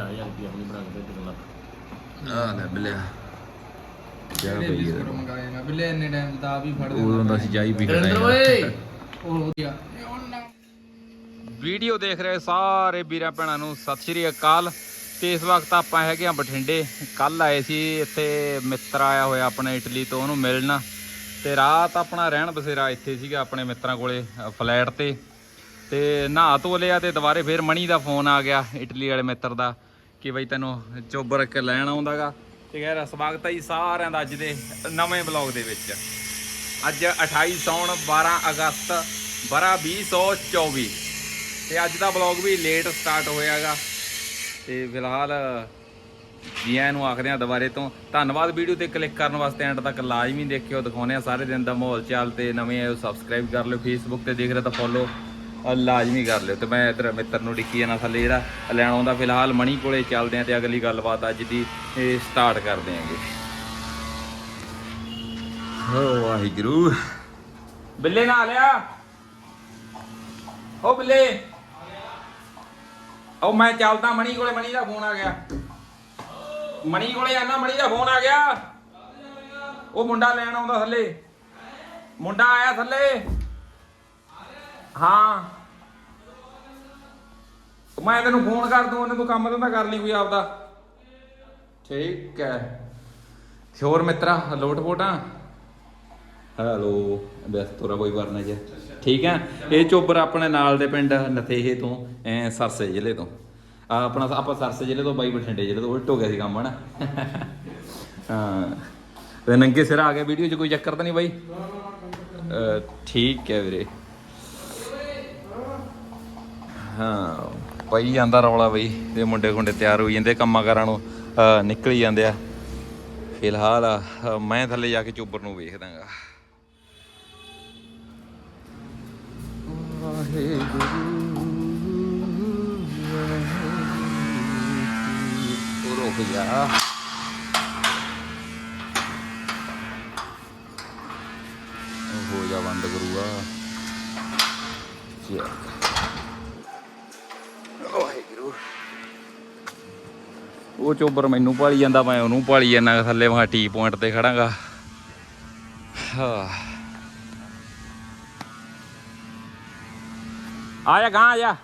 50000 ਰੁਪਏ ਆਪਣੀ ਬਣਾ ਕੇ ਭੇਜ ਲੱਖ ਆ ਲੈ ਬਿਲਿਆ। ਜਾ ਜਿਹੜੇ ਬਈ ਬਿਸਕੁਟ ਮੰਗਾਏ ਮੈਂ। ਬਿੱਲੇ ਇੰਨੇ ਟਾਈਮ ਦਾ ਵੀ ਫੜ ਉਦੋਂ ਦਾ ਅਸੀਂ ਜਾਈ ਪੀ ਨਰਿੰਦਰ ਖੜੇ ਓਏ! ਉਹ ਹੋ ਗਿਆ ਇਹ ਉਹਨਾਂ ਵੀਡੀਓ ਦੇਖ ਰਹੇ ਸਾਰੇ ਵੀਰਾਂ ਭੈਣਾਂ ਨੂੰ ਸਤਿ ਸ਼੍ਰੀ ਅਕਾਲ। ਤੇ ਇਸ ਵਕਤ ਆਪਾਂ ਹੈਗੇ ਆ ਬਠਿੰਡੇ। ਕੱਲ ਆਏ ਸੀ ਇੱਥੇ ਮਿੱਤਰ ਆਇਆ ਹੋਇਆ ਆਪਣੇ ਇਟਲੀ ਤੋਂ ਉਹਨੂੰ ਮਿਲਣ। ਤੇ ਰਾਤ ਆਪਣਾ ਰਹਿਣ ਬਸੇਰਾ ਇੱਥੇ ਸੀਗਾ ਆਪਣੇ ਮਿੱਤਰਾਂ ਕੋਲੇ ਅ, ਫਲੈਟ ਤੇ। ਤੇ ਨਹਾ ਧੋ ਲਿਆ ਤੇ ਦੁਬਾਰੇ ਫੇਰ ਮਣੀ ਦਾ ਫੋਨ ਆ ਗਿਆ ਇਟਲੀ ਵਾਲੇ ਮਿੱਤਰ ਦਾ। ਕਿ ਬਈ ਤੈਨੂੰ ਚੋਬਰ ਕੇ ਲੈਣ ਆਉਂਦਾਗਾ। ਤੇ ਯਾਰ ਸਵਾਗਤ ਹੈ ਜੀ ਸਾਰਿਆਂ ਦਾ ਅੱਜ ਦੇ ਨਵੇਂ ਬਲੌਗ ਦੇ ਵਿੱਚ। ਅੱਜ 28 ਸੌਣ 12 ਅਗਸਤ, ਬਰਾ 2024 ਤੇ ਅੱਜ ਦਾ ਬਲੌਗ ਵੀ ਲੇਟ ਸਟਾਰਟ ਹੋਇਆਗਾ। ਤੇ ਫਿਲਹਾਲ ਜੀ ਆਇਆਂ ਨੂੰ ਆਖਦੇ ਆ ਦੁਬਾਰੇ ਤੋਂ, ਧੰਨਵਾਦ ਵੀਡੀਓ ਤੇ ਕਲਿੱਕ ਕਰਨ ਵਾਸਤੇ ਐਂਡ ਤੱਕ ਲਾਜ਼ਮੀ ਦੇਖਿਓ ਦਿਖਾਉਨੇ ਆ ਸਾਰੇ ਦਿਨ ਦਾ ਮਾਹੌਲ ਚਾਲ ਤੇ ਨਵੇਂ ਆਇਓ ਸਬਸਕ੍ਰਾਈਬ ਕਰ ਲਿਓ ਫੇਸਬੁੱਕ ਤੇ ਦੇਖ ਰਹੇ ਤਾਂ ਫੋਲੋ ਲਾਜ਼ਮੀ ਕਰ ਲਿਓ ਤੇ ਮੈਂ ਇਧਰ ਮਿੱਤਰ ਨੂੰ ਡਿੱਕੀ ਜਾਣਾ ਥੱਲੇ ਜਿਹੜਾ ਲੈਣ ਆਉਂਦਾ, ਫਿਲਹਾਲ ਮਣੀ ਕੋਲੇ ਚੱਲਦੇ ਆ ਤੇ ਅਗਲੀ ਗੱਲਬਾਤ ਅੱਜ ਦੀ ਸਟਾਰਟ ਕਰਦੇ ਆਂਗੇ। ਹੋ ਵਾਹਿਗੁਰੂ। ਬਿੱਲੇ ਨਾ ਲਿਆ? ਓ ਬਿੱਲੇ? ਓ ਮੈਂ ਚੱਲਦਾ, ਮਣੀ ਕੋਲੇ ਮਣੀ ਦਾ ਫੋਨ ਆ ਗਿਆ। ਮਣੀ ਕੋਲੇ ਆਣਾ ਮਣੀ ਦਾ ਫੋਨ ਆ ਗਿਆ। ਉਹ ਮੁੰਡਾ ਲੈਣ ਆਉਂਦਾ ਥੱਲੇ। ਮੁੰਡਾ ਆਇਆ ਥੱਲੇ। ਹਾਂ। ਮੈਂ ਤੈਨੂੰ ਫੋਨ ਕਰ ਦੂੰ ਉਹਨੇ ਤੂੰ ਕੰਮ ਧੰਦਾ ਕਰ ਲਈ ਕੋਈ ਆਪਦਾ। ਠੀਕ ਹੈ। ਹੋਰ ਮਿੱਤਰਾ ਲੋਟ ਪੋਟਾਂ? ਹੈਲੋ ਬਸ ਤੋਰਾ ਕੋਈ ਵਰਨਾ ਜੀ ਠੀਕ ਹੈ। ਇਹ ਚੋਬਰ ਆਪਣੇ ਨਾਲ ਦੇ ਪਿੰਡ ਨਥੇਹੇ ਤੋਂ ਐ ਸਰਸੇ ਜ਼ਿਲ੍ਹੇ ਤੋਂ। ਆ ਆਪਣਾ ਆਪਾਂ ਸਰਸੇ ਜ਼ਿਲ੍ਹੇ ਤੋਂ ਬਾਈ ਬਠਿੰਡੇ ਜ਼ਿਲ੍ਹੇ ਤੋਂ ਉਲਟ ਹੋ ਗਿਆ ਸੀ ਕੰਮ ਹਨਾ? ਹਾਂ। ਤੇ ਨੰਗੇ ਸਿਰ ਆ ਗਿਆ ਵੀਡੀਓ 'ਚ ਕੋਈ ਚੱਕਰ ਤਾਂ ਨਹੀਂ ਬਾਈ? ਠੀਕ ਹੈ ਵੀਰੇ। ਹਾਂ ਪਈ ਜਾਂਦਾ ਰੌਲਾ ਬਈ ਤੇ ਮੁੰਡੇ ਖੁੰਡੇ ਤਿਆਰ ਹੋਈ ਜਾਂਦੇ ਕੰਮਾਂ ਕਾਰਾਂ ਨੂੰ ਅਹ, ਨਿਕਲ ਹੀ ਜਾਂਦੇ ਆ। ਫਿਲਹਾਲ ਮੈਂ ਥੱਲੇ ਜਾ ਕੇ ਚੋਬਰ ਨੂੰ ਵੇਖਦਾਗਾ। ਉਹ ਰੁਕ ਜਾ। ਹੋ ਜਾ ਬੰਦ ਕਰੂਗਾ। ਚੈੱਕ ਵਾਹਿਗੁਰੂ ਉਹ ਚੋਬਰ ਮੈਨੂੰ ਭਾਲੀ ਜਾਂਦਾ ਮੈਂ ਉਹਨੂੰ ਭਾਲੀ ਜਾਂਦਾ ਥੱਲੇ ਮੈਂ ਟੀ ਪੁਆਇੰਟ ਤੇ ਖੜਾਂਗਾ। ਆ ਜਾ ਗਾਂ ਆ ਜਾ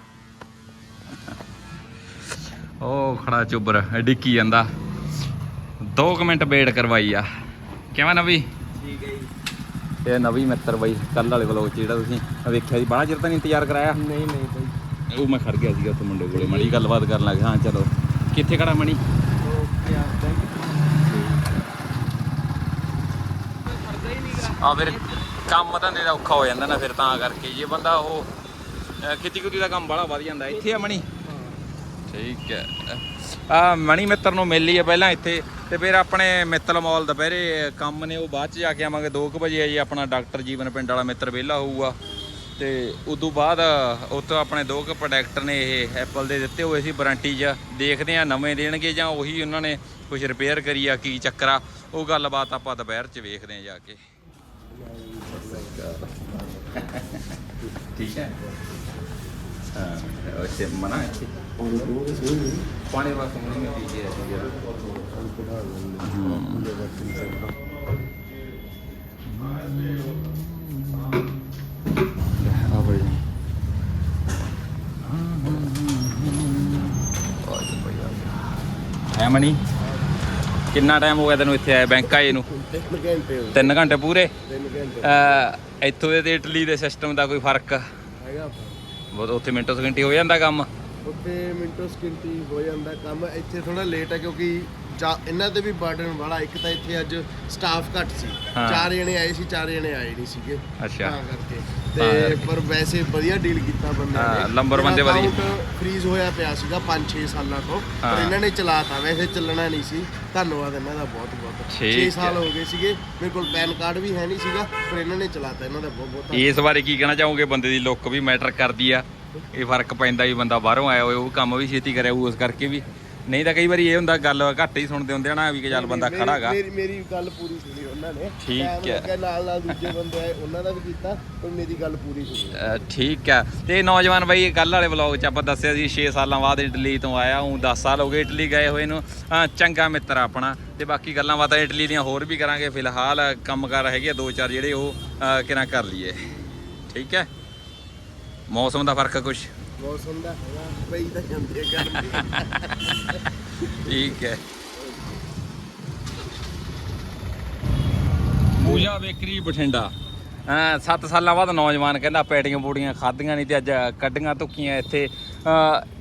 ਉਹ ਖੜਾ ਚੋਬਰ ਡਿੱਕੀ ਜਾਂਦਾ। 2 ਮਿੰਟ ਵੇਟ ਕਰਵਾਈ ਆ। ਕਿਵੇਂ ਨਵੀ? ਠੀਕ ਹੈ ਜੀ। ਇਹ ਨਵੀਂ ਮਿੱਤਰ ਬਾਈ ਕੱਲ ਵਾਲੇ ਵਲੋਗ 'ਚ ਜਿਹੜਾ ਤੁਸੀਂ ਵੇਖਿਆ ਸੀ ਬੜਾ ਚਿਰ ਤਾਂ ਨਹੀਂ ਇੰਤਜ਼ਾਰ ਕਰਾਇਆ? ਨਹੀਂ ਨਹੀਂ ਬਾਈ। ਉਹ ਮੈਂ ਖੜ ਗਿਆ ਸੀਗਾ ਉੱਥੇ ਮੁੰਡੇ ਕੋਲੇ ਮੜੀ ਗੱਲਬਾਤ ਕਰਨ ਲੱਗ ਹਾਂ ਚਲੋ। ਕਿੱਥੇ ਖੜਾ ਮਣੀ ਆ ਫਿਰ ਕੰਮ ਧੰਦੇ ਦਾ ਔਖਾ ਹੋ ਜਾਂਦਾ ਨਾ ਫਿਰ ਤਾਂ ਕਰਕੇ ਜੇ ਬੰਦਾ ਉਹ ਖੇਤੀ ਖੁਤੀ ਦਾ ਕੰਮ ਬੜਾ ਵਧ ਜਾਂਦਾ ਇੱਥੇ ਆ ਮਣੀ ਠੀਕ ਹੈ। ਆ ਮਣੀ ਮਿੱਤਰ ਨੂੰ ਮਿਲ ਲਈਏ ਪਹਿਲਾਂ ਇੱਥੇ ਤੇ ਫਿਰ ਆਪਣੇ ਮਿੱਤਲ ਮਾਲ ਦੁਪਹਿਰੇ ਕੰਮ ਨੇ ਉਹ ਬਾਅਦ ਚ ਜਾ ਕੇ ਆਵਾਂਗੇ 2 ਵਜੇ ਆ ਜੀ ਆਪਣਾ ਡਾਕਟਰ ਜੀਵਨ ਪਿੰਡ ਵਾਲਾ ਮਿੱਤਰ ਵਿਹਲਾ ਹੋਊਗਾ। ਤੇ ਉਦੋਂ ਬਾਅਦ ਉੱਥੋਂ ਆਪਣੇ ਦੋ ਕੁ ਪ੍ਰੋਡਕਟ ਨੇ ਇਹ ਐਪਲ ਦੇ ਦਿੱਤੇ ਹੋਏ ਸੀ ਵਾਰੰਟੀ 'ਚ ਦੇਖਦੇ ਆ ਨਵੇਂ ਦੇਣਗੇ ਜਾਂ ਉਹੀ ਉਹਨਾਂ ਨੇ ਕੁਝ ਰਿਪੇਅਰ ਕਰੀ ਆ ਕੀ ਚੱਕਰ ਉਹ ਗੱਲਬਾਤ ਆਪਾਂ ਦੁਪਹਿਰ 'ਚ ਵੇਖਦੇ ਆ ਜਾ ਕੇ। ਠੀਕ ਹੈ। ਹਾਂ ਉਹ ਸੇ ਮਨਾ ਹੈ। ਪਾਣੀ ਵਾਸਤੇ ਮੁੰਡੇ ਨੇ ਪੀਜੇ ਹੈ ਆ ਬਈ ਹੈ ਮਣੀ। ਕਿੰਨਾ ਟਾਈਮ ਹੋ ਗਿਆ ਤੈਨੂੰ ਇੱਥੇ ਆਏ ਬੈਂਕ ਆਏ ਨੂੰ? 3 ਘੰਟੇ 3 ਘੰਟੇ ਪੂਰੇ? 3 ਘੰਟੇ ਇੱਥੋਂ ਦੇ ਤੇ ਇਟਲੀ ਦੇ ਸਿਸਟਮ ਦਾ ਕੋਈ ਫ਼ਰਕ? ਹੈਗਾ ਬਹੁਤ ਉੱਥੇ ਮਿੰਟੋ ਸਕਿੰਟੀ ਹੋ ਜਾਂਦਾ ਕੰਮ? ਉੱਥੇ ਮਿੰਟੋ ਸਕਿੰਟੀ ਹੋ ਜਾਂਦਾ ਕੰਮ। ਇੱਥੇ ਥੋੜਾ ਲੇਟ ਹੈ ਕਿਉਂਕਿ ਚਾ- ਇਹਨਾਂ ਤੇ ਵੀ ਬਰਡਨ ਵਾਲਾ ਇੱਕ ਤਾਂ ਇੱਥੇ ਅੱਜ ਸਟਾਫ ਘੱਟ ਸੀ। ਹਾਂ। ਚਾਰ ਜਣੇ ਆਏ ਸੀ ਚਾਰ ਜਣੇ ਆਏ ਨਹੀਂ ਸੀਗੇ। ਅੱਛਾ। ਤਾਂ ਕਰਕੇ। ਤਾਂ ਤੇ ਕਰਕੇ। ਪਰ ਵੈਸੇ ਵਧੀਆ ਡੀਲ ਕੀਤਾ ਬੰਦੇ ਹਾਂ, one ਤੇ ਵਧੀਆ। ਫ੍ਰੀਜ਼ ਹੋਇਆ ਪਿਆ ਸੀਗਾ 5-6 ਸਾਲਾਂ ਤੋਂ ਹਾਂ। ਪਰ ਇਹਨਾਂ ਨੇ ਚਲਾਤਾ। ਵੈਸੇ ਚੱਲਣਾ ਨਹੀਂ ਸੀ। ਧੰਨਵਾਦ ਇਹਨਾਂ ਦਾ ਬਹੁਤ ਬਹੁਤ। ਠੀਕ 6 ਸਾਲ ਹੈ। ਹੋ ਗਏ ਸੀਗੇ। ਮੇਰੇ ਕੋਲ ਪੈਨ ਕਾਰਡ ਵੀ ਹੈ ਨਹੀਂ ਸੀਗਾ ਪਰ ਇਹਨਾਂ ਨੇ ਚਲਾਤਾ। ਇਹਨਾਂ ਦਾ ਬਹੁਤ ਬਹੁਤ ਇਸ ਬਾਰੇ ਕੀ ਕਹਿਣਾ ਚਾਹੋਗੇ? ਬੰਦੇ ਦੀ ਲੁੱਕ ਵੀ ਮੈਟਰ ਕਰਦੀ ਆ। ਇਹ ਫ਼ਰਕ ਪੈਂਦਾ ਵੀ ਬੰਦਾ ਬਾਹਰੋਂ ਆਇਆ ਹੋਵੇ ਉਹ ਕੰਮ ਵੀ ਛੇਤੀ ਕਰਿਆ ਹੋਊ ਉਸ ਕਰਕੇ ਵੀ। ਨਹੀਂ ਤਾਂ ਕਈ ਵਾਰੀ ਇਹ ਹੁੰਦਾ ਗੱਲ ਘੱਟ ਹੀ ਸੁਣਦੇ ਹੁੰਦੇ ਆ ਨਾ ਵੀ ਕਿ ਚੱਲ ਬੰਦਾ ਮੇਰੀ- ਖੜਾਗਾ ਮੇਰੀ ਮੇਰੀ ਗੱਲ ਪੂਰੀ ਸੁਣੀ ਉਹਨਾਂ ਨੇ। ਠੀਕ Time ਹੈ। ਲੱਗਿਆ, ਨਾਲ ਨਾਲ ਦੂਜੇ ਬੰਦੇ ਆਏ ਉਹਨਾਂ ਦਾ ਵੀ ਕੀਤਾ ਪਰ ਮੇਰੀ ਗੱਲ ਪੂਰੀ ਸੁਣੀ। ਠੀਕ ਆ ਤੇ ਨੌਜਵਾਨ ਬਾਈ ਕੱਲ ਵਾਲੇ ਵਲੌਗ 'ਚ ਆਪਾਂ ਦੱਸਿਆ ਸੀ 6 ਸਾਲਾਂ ਬਾਅਦ ਇਟਲੀ ਤੋਂ ਆਇਆ ਉਹ 10 ਸਾਲ ਹੋ ਗਏ ਇਟਲੀ ਗਏ ਹੋਏ ਨੂੰ। ਅਹ ਚੰਗਾ ਮਿੱਤਰ ਆਪਣਾ। ਤੇ ਬਾਕੀ ਗੱਲਾਂ ਬਾਤਾਂ ਇਟਲੀ ਦੀਆਂ ਹੋਰ ਵੀ ਕਰਾਂਗੇ। ਫਿਲਹਾਲ ਕੰਮਕਾਰ ਹੈਗੇ ਆ ਦੋ ਚਾਰ ਜਿਹੜੇ ਉਹ ਅਹ, ਕਿਰਾਂ ਲਈਏ। ਠੀਕ ਹੈ। ਮੌਸਮ ਦਾ ਫ਼ਰਕ ਕੁਛ? ਮੌਸਮ ਦਾ ਹੈਗਾ ਪਈ ਤਾਂ ਜਾਂਦੀ ਹੈ ਗਰਮੀ। ਠੀਕ ਹੈ। ਪੂਜਾ ਬੇਕਰੀ ਬਠਿੰਡਾ। ਹਾਂ 7 ਸਾਲਾਂ ਬਾਅਦ ਨੌਜਵਾਨ ਕਹਿੰਦਾ ਪੈਟੀਆਂ ਪੂੜੀਆਂ ਖਾਧੀਆਂ ਨਹੀਂ ਤੇ ਅੱਜ ਕੱਢੀਆਂ ਧੁੱਕੀਆਂ ਇੱਥੇ।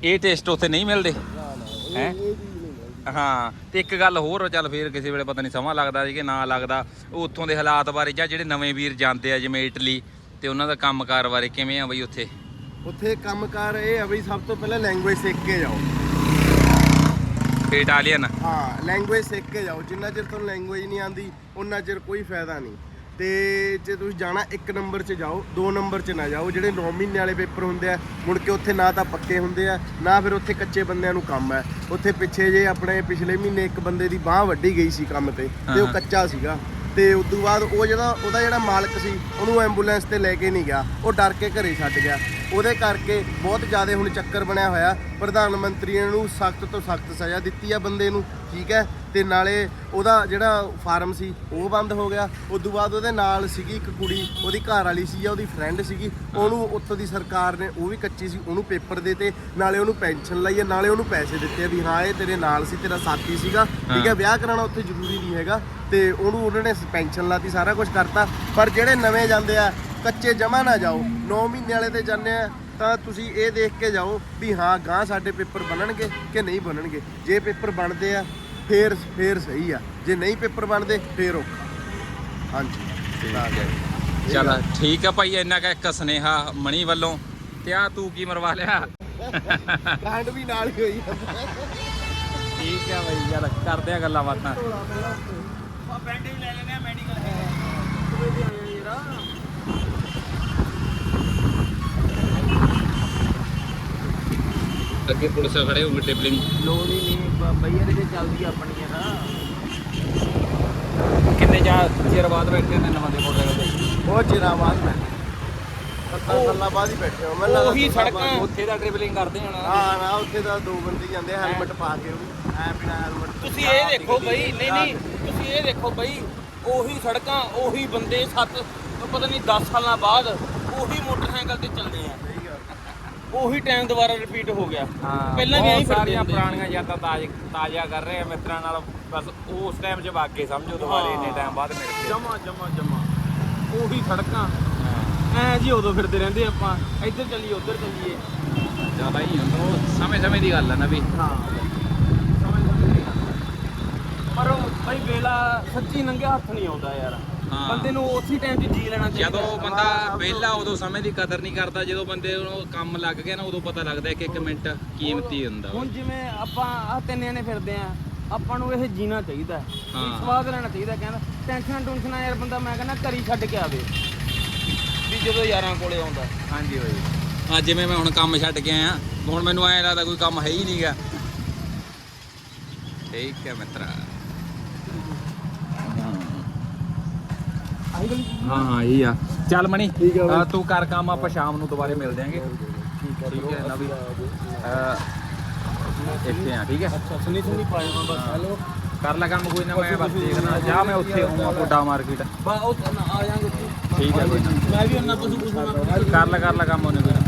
ਇਹ ਟੇਸਟ ਉੱਥੇ ਨਹੀਂ ਮਿਲਦੇ? ਹੈਂ? ਹਾਂ ਤੇ ਇੱਕ ਗੱਲ ਹੋਰ ਚੱਲ ਫੇਰ ਕਿਸੇ ਵੇਲੇ ਪਤਾ ਨਹੀਂ ਸਮਾਂ ਲੱਗਦਾ ਜੀ ਕਿ ਨਾ ਲੱਗਦਾ। ਉਹ ਉੱਥੋਂ ਦੇ ਹਾਲਾਤ ਬਾਰੇ ਜਾਂ ਜਿਹੜੇ ਨਵੇਂ ਵੀਰ ਜਾਂਦੇ ਆ ਜਿਵੇਂ ਇਟਲੀ ਤੇ ਉਹਨਾਂ ਦਾ ਕੰਮਕਾਰ ਬਾਰੇ ਕਿਵੇਂ ਆ ਬਈ ਉੱਥੇ? ਉੱਥੇ ਕੰਮਕਾਰ ਇਹ ਆ ਬਈ ਸਭ ਤੋਂ ਪਹਿਲਾਂ ਲੈਂਗੁਏਜ ਸਿੱਖ ਕੇ ਜਾਓ। ਇਟਾਲੀਅਨ ਹਾਂ ਲੈਂਗੁਏਜ ਸਿੱਖ ਕੇ ਜਾਓ। ਜਿੰਨਾ ਚਿਰ ਤੁਹਾਨੂੰ ਲੈਂਗੁਏਜ ਨਹੀਂ ਆਂਦੀ ਉਹਨਾਂ ਚਿਰ ਕੋਈ ਫਾਇਦਾ ਨਹੀਂ। ਤੇ ਜੇ ਤੁਸੀਂ ਜਾਣਾ ਇੱਕ ਨੰਬਰ 'ਚ ਜਾਓ ਦੋ ਨੰਬਰ 'ਚ ਨਾ ਜਾਓ। ਜਿਹੜੇ 9 ਮਹੀਨੇ ਵਾਲੇ ਪੇਪਰ ਹੁੰਦੇ ਆ ਮੁੜ ਕੇ ਉੱਥੇ ਨਾ ਤਾਂ ਪੱਕੇ ਹੁੰਦੇ ਆ ਨਾ ਫਿਰ ਉੱਥੇ ਕੱਚੇ ਬੰਦਿਆਂ ਨੂੰ ਕੰਮ ਹੈ ਉੱਥੇ ਪਿੱਛੇ ਜੇ ਆਪਣੇ ਪਿਛਲੇ ਮਹੀਨੇ ਇੱਕ ਬੰਦੇ ਦੀ ਬਾਹ ਵੱਢੀ ਗਈ ਸੀ ਕੰਮ ਤੇ ਤੇ ਉਹ। ਕੱਚਾ ਸੀਗਾ। ਤੇ ਉਸ ਤੋਂ ਬਾਅਦ ਉਹ ਜਿਹੜਾ ਉਹਦਾ ਜਿਹੜਾ ਮਾਲਕ ਸੀ ਉਹਨੂੰ ਐਂਬੂਲੈਂਸ ਤੇ ਲੈ ਕੇ ਨਹੀਂ ਗਿਆ। ਉਹ ਡਰ ਕੇ ਘਰੇ ਛੱਡ ਗਿਆ। ਉਹਦੇ ਕਰਕੇ ਬਹੁਤ ਜ਼ਿਆਦਾ ਹੁਣ ਚੱਕਰ ਬਣਿਆ ਹੋਇਆ। ਪ੍ਰਧਾਨ ਮੰਤਰੀ ਨੇ ਸਖਤ ਤੋਂ ਸਖਤ ਸਜ਼ਾ ਦਿੱਤੀ ਆ ਬੰਦੇ ਨੂੰ ਠੀਕ ਹੈ? ਤੇ ਨਾਲੇ ਉਹਦਾ ਜਿਹੜਾ ਫਾਰਮ ਸੀ ਉਹ ਬੰਦ ਹੋ ਗਿਆ। ਉਸ ਤੋਂ ਬਾਅਦ ਉਹਦੇ ਨਾਲ ਸੀਗੀ ਇੱਕ ਕੁੜੀ ਉਹਦੀ ਘਰ ਵਾਲੀ ਸੀ ਜਾਂ ਉਹਦੀ ਫਰੈਂਡ ਸੀਗੀ ਉਹਨੂੰ ਉੱਥੋਂ ਦੀ ਸਰਕਾਰ ਨੇ ਉਹ ਵੀ ਕੱਚੀ ਸੀ ਉਹਨੂੰ ਪੇਪਰ ਦੇਤੇ ਨਾਲੇ ਉਹਨੂੰ ਪੈਨਸ਼ਨ ਲਈ ਆ ਨਾਲੇ ਉਹਨੂੰ ਪੈਸੇ ਦਿੱਤੇ ਆ ਵੀ ਹਾਂ ਇਹ ਤੇਰੇ ਨਾਲ ਸੀ ਤੇਰਾ ਸਾਥੀ ਸੀਗਾ ਠੀਕ ਹੈ? ਵਿਆਹ ਕਰਾਉਣਾ ਉੱਥੇ ਜ਼ਰੂਰੀ ਨਹੀਂ ਹੈਗਾ ਤੇ ਉਹਨੂੰ ਉਹਨਾਂ ਨੇ ਪੈਨਸ਼ਨ ਲਾਤੀ ਸਾਰਾ ਕੁਝ ਕਰਤਾ। ਪਰ ਜਿਹੜੇ ਨਵੇਂ ਜਾਂਦੇ ਆ ਕੱਚੇ ਜਮਾ ਨਾ ਜਾਓ। 9 ਮਹੀਨੇ ਵਾਲੇ ਤੇ ਜਾਂਦੇ ਆ ਤਾਂ ਤੁਸੀਂ ਇਹ ਦੇਖ ਕੇ ਜਾਓ ਵੀ ਹਾਂ ਗਾਂ ਸਾਡੇ ਪੇਪਰ ਬਣਨਗੇ ਕਿ ਨਹੀਂ ਬਣਨਗੇ। ਜੇ ਪੇਪਰ ਬਣਦੇ ਆ ਫੇਰ ਫੇਰ ਸਹੀ ਆ। ਜੇ ਨਹੀਂ ਪੇਪਰ ਬਣਦੇ ਫੇਰ ਔਖਾ। ਹਾਂਜੀ। ਹੈ। ਚਲ ਠੀਕ ਆ ਭਾਈ ਇੰਨਾ ਕਾ ਇੱਕ ਸੁਨੇਹਾ ਮਣੀ ਵੱਲੋਂ। ਤੇ ਆ ਤੂੰ ਕੀ ਮਰਵਾ ਲਿਆ? ਕਾਂਡ ਵੀ ਨਾਲ ਹੀ ਹੋਈ ਠੀਕ ਆ ਭਾਈ ਯਾਰ ਕਰਦੇ ਆ ਗੱਲਾਂ ਬਾਤਾਂ। ਅੱਗੇ ਪੁਲਿਸ ਖੜੇ ਹੋਣਗੇ ਟਿਪਲਿੰਗ ਲੋੜ ਹੀ ਨਹੀਂ ਬਈਆ ਦੇ ਚੱਲਦੀ ਆਪਣੀ ਹੈ ਨਾ ਕਿੰਨੇ ਜਾ ਚਿਰ ਬਾਅਦ ਬੈਠੇ ਨੇ ਨਵਾਂ ਦੇ ਮੋਟਰਸਾਈਕਲ ਤੇ? ਉਹ ਚਿਰਾਂ ਬਾਅਦ ਮੈਂ। 70 ਸਾਲਾਂ ਬਾਅਦ ਹੀ ਬੈਠੇ ਹਾਂ। ਮੈਂ ਲੱਗਦਾ ਉਹੀ ਸੱਤਾਂ ਸੜਕਾਂ ਬਾਅਦ। ਉੱਥੇ ਦਾ ਟ੍ਰਿਪਲਿੰਗ ਕਰਦੇ ਹੋਣਾ। ਹਾਂ ਨਾ ਉੱਥੇ ਤਾਂ ਦੋ ਬੰਦੇ ਜਾਂਦੇ ਹੈਲਮਟ ਪਾ ਕੇ ਉਹ ਵੀ। ਐ ਬਿਨਾ ਹੈਲਮਟ ਤੁਸੀਂ ਇਹ ਦੇਖੋ ਬਈ ਨਹੀਂ ਨਹੀਂ ਤੁਸੀਂ ਇਹ ਦੇਖੋ ਬਈ ਉਹੀ ਸੜਕਾਂ ਉਹੀ ਬੰਦੇ ਸੱਤ ਪਤਾ ਨਹੀਂ 10 ਸਾਲਾਂ ਬਾਅਦ ਉਹੀ ਮੋਟਰਸਾਈਕਲ ਤੇ ਚੱਲਦੇ ਆ। ਉਹੀ ਟਾਈਮ ਦੁਬਾਰਾ ਰਿਪੀਟ ਹੋ ਗਿਆ। ਪਹਿਲਾਂ ਵੀ ਐਂ ਬਹੁਤ ਫਿਰਦੇ ਸਾਰੀਆਂ ਹੁੰਦੇ। ਪੁਰਾਣੀਆਂ ਯਾਦਾਂ ਤਾਜ਼ ਤਾਜ਼ਾ ਕਰ ਰਹੇ ਆ ਮਿੱਤਰਾਂ ਨਾਲ ਬਸ ਉਸ ਟਾਈਮ 'ਚ ਵਾਕੇ ਸਮਝੋ ਦੁਬਾਰੇ ਇੰਨੇ ਟਾਈਮ ਬਾਅਦ ਮਿਲ ਕੇ ਜਮਾ ਜਮਾ ਜਮਾ। ਉਹੀ ਸੜਕਾਂ। ਐ ਜੀ ਉਦੋਂ ਫਿਰਦੇ ਰਹਿੰਦੇ ਆਪਾਂ। ਇੱਧਰ ਚੱਲੀਏ ਉੱਧਰ ਚੱਲੀਏ। ਜ਼ਿਆਦਾ ਹੀ ਹੁੰਦਾ ਉਹ ਸਮੇਂ ਸਮੇਂ ਦੀ ਗੱਲ ਹੈ ਨਾ ਵੀ। ਹਾਂ। ਪਰ ਉਹ ਬਈ ਵੇਲਾ ਸੱਚੀ ਨੰਗੇ ਹੱਥ ਨਹੀਂ ਆਉਂਦਾ ਯਾਰ। ਹਾਂ। ਬੰਦੇ ਨੂੰ ਉਸੇ ਟਾਈਮ 'ਚ ਜੀ ਲੈਣਾ ਚਾਹੀਦਾ ਜਦੋਂ ਬੰਦਾ ਵਿਹਲਾ ਉਦੋਂ ਸਮੇਂ ਦੀ ਕਦਰ ਨਹੀਂ ਕਰਦਾ ਜਦੋਂ ਬੰਦੇ ਨੂੰ ਕੰਮ ਲੱਗ ਗਿਆ ਨਾ ਉਦੋਂ ਪਤਾ ਲੱਗਦਾ ਕਿ ਇੱਕ ਮਿੰਟ ਕੀਮਤੀ ਹੁੰਦਾ ਵਾ। ਹੁਣ ਜਿਵੇਂ ਆਪਾਂ ਆ ਤਿੰਨਿਆਂ ਨੇ ਫਿਰਦੇ ਆ ਆਪਾਂ ਨੂੰ ਇਹ ਜੀਣਾ ਚਾਹੀਦਾ ਹੈ। ਹਾਂ। ਸਵਾਦ ਲੈਣਾ ਚਾਹੀਦਾ ਕਹਿੰਦਾ ਟੈਨਸ਼ਨ ਟੁਨਸ਼ਨਾਂ ਯਾਰ ਬੰਦਾ ਮੈਂ ਕਹਿੰਦਾ ਘਰੀ ਛੱਡ ਕੇ ਆਵੇ ਵੀ ਜਦੋਂ ਯਾਰਾਂ ਕੋਲੇ ਆਉਂਦਾ ਹਾਂਜੀ ਬਾਈ ਆ ਜਿਵੇਂ ਮੈਂ ਹੁਣ ਕੰਮ ਛੱਡ ਕੇ ਆਇਆ ਹੁਣ ਮੈਨੂੰ ਐਂ ਲੱਗਦਾ ਕੋਈ ਕੰਮ ਹੈ ਹੀ ਨਹੀਂਗਾ ਠੀਕ ਹੈ ਮਿੱਤਰਾ ਹਾਂ ਹਾਂ ਇਹ ਆ। ਚੱਲ ਮਣੀ ਤੂੰ ਕਰ ਕੰਮ ਆਪਾਂ ਸ਼ਾਮ ਨੂੰ ਦੁਬਾਰੇ ਮਿਲ ਦਿਆਂਗੇ ਠੀਕ ਹੈ ਹੈ ਨਾ ਵੀ ਇੱਥੇ ਆ ਠੀਕ ਹੈ? ਅੱਛਾ ਸੁਣੀ ਸੁਣੀ ਪਾਇਆ ਬਸ ਹੈਲੋ ਕਰ ਲੈ ਕੰਮ ਕੋਈ ਨਾ ਮੈਂ ਬਸ ਦੇਖਣਾ ਜਾਂ ਮੈਂ ਉੱਥੇ ਹੋਵਾਂ ਕੋਡਾ ਮਾਰਕੀਟ। ਬਾ ਉਹ ਆ ਜਾਾਂਗੇ ਠੀਕ ਹੈ ਕੋਈ ਨਾ। ਮੈਂ ਵੀ ਉਹਨਾਂ ਤੁਸੀਂ ਪੁੱਛਣਾ ਕਰ ਲੈ ਕਰ ਲੈ ਕੰਮ ਉਹਨੇ ਕੋਈ ਨਾ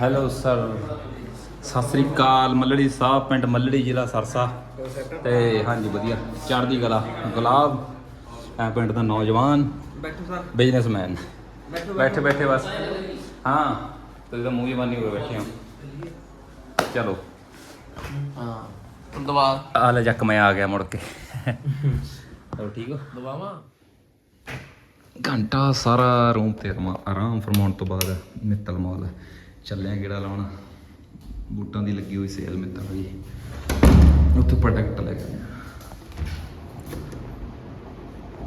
ਹੈਲੋ ਸਰ। ਸਤਿ ਸ੍ਰੀ ਅਕਾਲ ਮੱਲੜੀ ਸਾਹਿਬ ਪਿੰਡ ਮੱਲੜੀ ਜ਼ਿਲ੍ਹਾ ਸਰਸਾ। ਤੇ ਹਾਂਜੀ ਵਧੀਆ। ਚੜ੍ਹਦੀ ਕਲਾ। ਗੁਲਾਬ ਐ ਪਿੰਡ ਦਾ ਨੌਜਵਾਨ ਬੈਠੋ ਸਰ। ਬਿਜ਼ਨਸਮੈਨ। ਬੈਠੋ ਬੈਠੇ। ਬਸ। ਹਾਂ ਤੁਸੀਂ ਤਾਂ ਮੂਵੀ ਬਣੀ ਹੋਏ ਬੈਠੇ ਹੋ। ਚਲੋ। ਹਾਂ ਦਵਾ ਆ ਲੈ ਜੱਕ ਮੈਂ ਆ ਗਿਆ ਮੁੜ ਕੇ। ਚਲੋ ਠੀਕ ਹੋ? ਦਵਾਵਾ ਘੰਟਾ ਸਾਰਾ ਰੂਮ ਤੇ ਰਮਾ ਆਰਾਮ ਫਰਮਾਉਣ ਤੋਂ ਬਾਅਦ ਮਿੱਤਲ ਮਾਲ। ਚੱਲਿਆ ਕਿਹੜਾ ਲਾਉਣ। ਬੂਟਾਂ ਦੀ ਲੱਗੀ ਹੋਈ ਸੇਲ ਮਿੱਤਲ ਜੀ ਉੱਥੋਂ ਪ੍ਰੋਡਕਟ ਲੈ ਕੇ।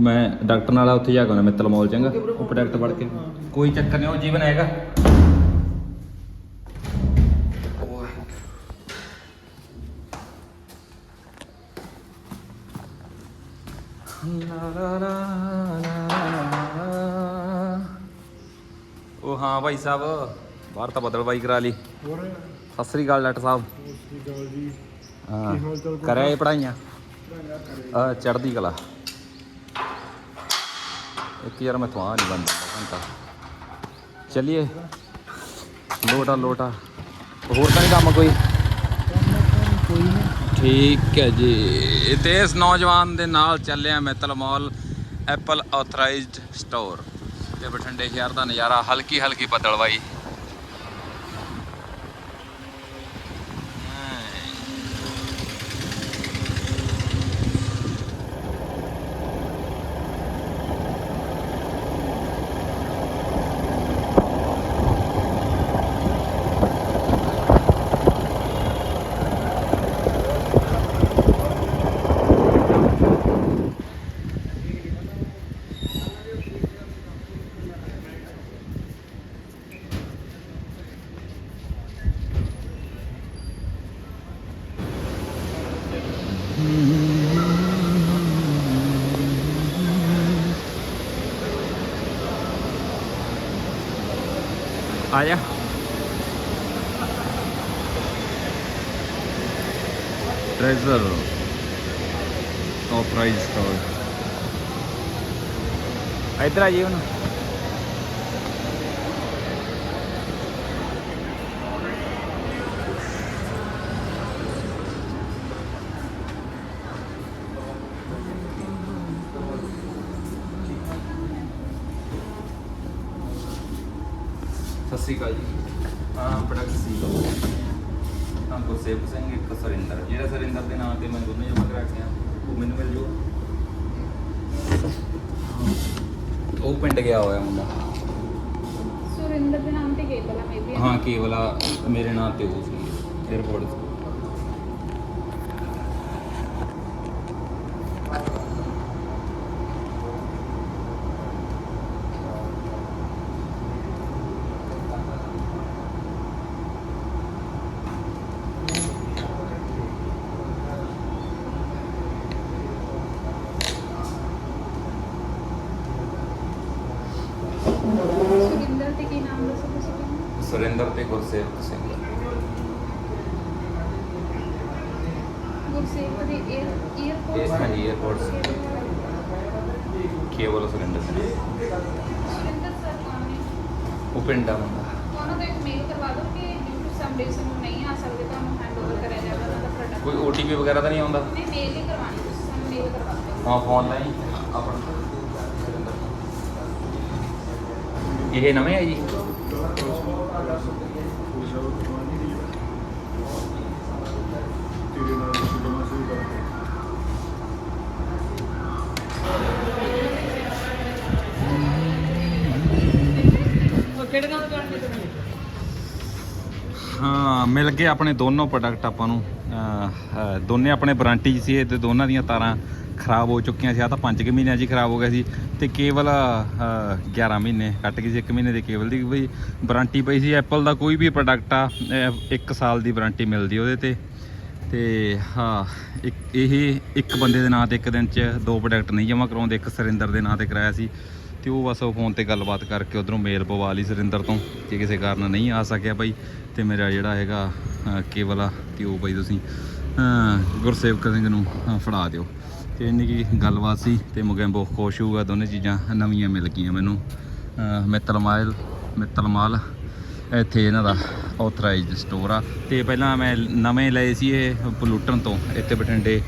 ਮੈਂ ਡਾਕਟਰ ਨਾਲ ਉੱਥੇ ਜਾ ਕੇ ਆਉਣਾ ਮਿੱਤਲ ਮੌਲ ਚੰਗਾ। ਉਹ ਪ੍ਰੋਡਕਟ ਫੜ ਕੇ। ਕੋਈ ਚੱਕਰ ਨਹੀਂ ਉਹ ਜੀਵਨ ਹੈਗਾ। ਉਹ ਹਾਂ ਭਾਈ ਸਾਹਿਬ। ਬਾਹਰ ਤਾਂ ਬਦਲਵਾਈ ਕਰਾ ਲਈ। ਸਤਿ ਸ੍ਰੀ ਅਕਾਲ ਡਾਕਟਰ ਸਾਹਿਬ। ਹਾਂ। ਕਰਿਆ ਇਹ ਪੜਾਈਆਂ ਆ ਚੜਦੀ ਕਲਾ। ਇੱਕ ਯਾਰ ਮੈਂ ਤੋਂ ਆ ਨਹੀਂ ਬੰਦਾ ਘੰਟਾ ਚਲਿਏ। ਲੋਟਾ ਲੋਟਾ। ਹੋਰ ਤਾਂ ਨਹੀਂ ਕੰਮ ਕੋਈ? ਠੀਕ ਹੈ ਜੀ। ਤੇ ਇਸ ਨੌਜਵਾਨ ਦੇ ਨਾਲ ਚੱਲਿਆ Mittal mall Apple authorized store ਤੇ ਬਠਿੰਡੇ ਸ਼ਹਿਰ ਦਾ ਨਜ਼ਾਰਾ ਹਲਕੀ ਹਲਕੀ ਬੱਦਲਵਾਈ। ਆ ਜਾ ਟ੍ਰੈਜ਼ਰ ਆਥਰਾਈਜ਼ਡ ਸਟੋਰ ਇਧਰ ਆ ਜੀ ਹੁਣ ਸ਼੍ਰੀ ਅਕਾਲ ਜੀ ਹਾਂ ਪ੍ਰੋਡਕਟ ਸੀ ਹਾਂ ਗੁਰਸੇਵਕ ਸਿੰਘ ਇੱਕ ਸਰਿੰਦਰ। ਜਿਹੜਾ ਸਰਿੰਦਰ ਦੇ ਨਾਂ ਤੇ ਮੈਂ ਦੋਨੇ ਜਮ੍ਹਾਂ ਕਰਾ ਕੇ ਆ ਉਹ ਮੈਨੂੰ ਮਿਲ ਜੂ। ਉਹ ਪਿੰਡ ਗਿਆ ਹੋਇਆ ਮੁੰਡਾ। ਸੁਰਿੰਦਰ ਦੇ ਨਾਮ ਤੇ ਕੇਬਲ ਆ ਮੇਬੀ ਹਾਂ ਕੇਵਲ ਆ ਮੇਰੇ ਨਾਂ ਤੇ ਉਹ ਸੀ। 에어ਪੋਰਟ ਉਹ ਪਿੰਡ ਆ ਮੁੰਡਾ। ਉਹਨਾਂ ਤੋਂ ਇੱਕ ਮੇਲ ਕਰਵਾ ਦਿਓ ਕਿ ਸਮ ਰੀਜ਼ਨ ਉਹ ਨਹੀਂ ਆ ਸਕਦੇ ਤੁਹਾਨੂੰ ਹੈਂਡਓਵਰ ਕਰਿਆ ਜਾਵੇ ਉਹਨਾਂ ਦਾ ਪ੍ਰੋਡਕਟ ਕੋਈ OTP ਵਗੈਰਾ ਤਾਂ ਨਹੀਂ ਆਉਂਦਾ? ਨਹੀਂ ਮੇਲ ਹੀ ਕਰਵਾਣੀ ਤੁਸੀਂ ਸਾਨੂੰ ਮੇਲ ਕਰਵਾ ਦਿਓ। ਹਾਂ ਫੋਨ ਲਾਈ ਆਪਣਾ। ਇਹ ਨਵੇਂ ਹੈ ਜੀ? ਹਾਂ ਮਿਲ ਗਏ ਆਪਣੇ ਦੋਨੋਂ ਪ੍ਰੋਡਕਟ ਆਪਾਂ ਨੂੰ। ਅਹ, ਅਹ, ਦੋਨੇ ਆਪਣੇ ਵਾਰੰਟੀ 'ਚ ਸੀ ਤੇ ਦੋਨਾਂ ਦੀਆਂ ਤਾਰਾਂ ਖਰਾਬ ਹੋ ਚੁੱਕੀਆਂ ਸੀ। ਆ ਤਾਂ 5 ਕੁ ਮਹੀਨਿਆਂ 'ਚ ਹੀ ਖਰਾਬ ਹੋ ਗਿਆ ਸੀ। ਤੇ ਕੇਵਲ ਅਹ, 11 ਮਹੀਨੇ ਕੱਟ ਗਈ ਸੀ 1 ਮਹੀਨੇ ਦੀ ਕੇਵਲ ਦੀ ਬਈ ਵਾਰੰਟੀ ਪਈ ਸੀ। ਐਪਲ ਦਾ ਕੋਈ ਵੀ ਪ੍ਰੋਡਕਟ ਆ 1 ਸਾਲ ਦੀ ਵਾਰੰਟੀ ਮਿਲਦੀ ਉਹਦੇ ਤੇ। ਤੇ ਹਾਂ ਇੱਕ ਇਹ ਇੱਕ ਬੰਦੇ ਦੇ ਨਾਂ ਤੇ ਇੱਕ ਦਿਨ 'ਚ ਦੋ ਪ੍ਰੋਡਕਟ ਨਹੀਂ ਜਮ੍ਹਾਂ ਕਰਾਉਂਦੇ ਇੱਕ ਸਰਿੰਦਰ ਦੇ ਨਾਂ ਤੇ ਕਰਾਇਆ ਸੀ। ਤੇ ਉਹ ਬਸ ਉਹ ਫੋਨ ਤੇ ਗੱਲਬਾਤ ਕਰਕੇ ਉਧਰੋਂ ਮੇਲ ਪਵਾ ਲਈ ਸਰਿੰਦਰ ਤੋਂ ਕਿ ਕਿਸੇ ਕਾਰਨ ਨਹੀਂ ਆ ਸਕਿਆ ਬਾਈ। ਤੇ ਮੇਰਾ ਜਿਹੜਾ ਹੈਗਾ ਕੇਵਲ ਆ, ਤੇ ਉਹ ਬਾਈ ਤੁਸੀਂ ਗੁਰਸੇਵਕ ਸਿੰਘ ਨੂੰ ਫੜਾ ਦਿਓ। ਤੇ ਇੰਨੀ ਕੀ ਗੱਲਬਾਤ ਸੀ ਤੇ ਮੁਗੇ ਬਹੁਤ ਖੁਸ਼ ਹੋਊਗਾ, ਦੋਨੇ ਚੀਜ਼ਾਂ ਨਵੀਆਂ ਮਿਲ ਗਈਆਂ ਮੈਨੂੰ। ਮਿੱਤਲ ਮਾਲ ਮਿੱਤਲ ਮਾਲ, ਇੱਥੇ ਇਹਨਾਂ ਦਾ ਆਥਰਾਈਜ਼ਡ ਸਟੋਰ ਆ। ਤੇ ਪਹਿਲਾਂ ਮੈਂ ਨਵੇਂ ਲਏ ਸੀ ਇਹ ਪਲੂਟਨ ਤੋਂ, ਇੱਥੇ ਬਠਿੰਡੇ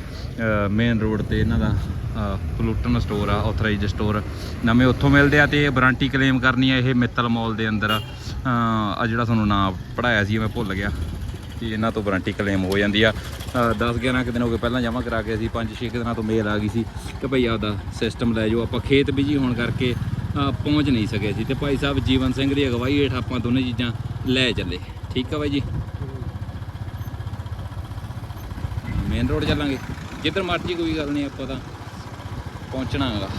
ਮੇਨ ਰੋਡ ਤੇ ਇਹਨਾਂ ਦਾ ਪਲੂਟਨ ਸਟੋਰ ਆ ਆਥਰਾਈਜ਼ਡ ਸਟੋਰ ਨਵੇਂ ਉੱਥੋਂ ਮਿਲਦੇ ਆ ਤੇ ਵਾਰੰਟੀ ਕਲੇਮ ਕਰਨੀ ਆ ਇਹ ਮਿੱਤਲ ਮਾਲ ਦੇ ਅੰਦਰ। ਆ ਜਿਹੜਾ ਤੁਹਾਨੂੰ ਨਾਮ ਪੜਾਇਆ ਸੀ ਮੈਂ ਭੁੱਲ ਗਿਆ। ਕਿ ਇਹਨਾਂ ਤੋਂ ਵਾਰੰਟੀ ਕਲੇਮ ਹੋ ਜਾਂਦੀ ਆ। 10 11 ਕੁ ਦਿਨ ਹੋ ਗਏ ਪਹਿਲਾਂ ਜਮ੍ਹਾਂ ਕਰਾ ਕੇ ਅਸੀਂ 5 6 ਦਿਨਾਂ ਤੋਂ ਮੇਲ ਆ ਗਈ ਸੀ ਕਿ ਭਈ ਆਪਦਾ ਸਿਸਟਮ ਲੈ ਜਾਓ। ਆਪਾਂ ਖੇਤ ਬਿਜ਼ੀ ਹੋਣ ਕਰਕੇ ਪਹੁੰਚ ਨਹੀਂ ਸਕੇ ਸੀ ਤੇ ਭਾਈ ਸਾਹਿਬ ਜੀਵਨ ਸਿੰਘ ਦੀ ਅਗਵਾਈ ਹੇਠ ਆਪਾਂ ਦੋਨੇ ਚੀਜ਼ਾਂ ਲੈ ਚੱਲੇ। ਠੀਕ ਆ ਬਾਈ ਜੀ? ਮੇਨ ਰੋਡ ਚੱਲਾਂਗੇ? ਜਿੱਧਰ ਮਰਜ਼ੀ ਕੋਈ ਗੱਲ ਨਹੀਂ ਆਪਾਂ ਤਾਂ ਪਹੁੰਚਣਾ ਹੈਗਾ।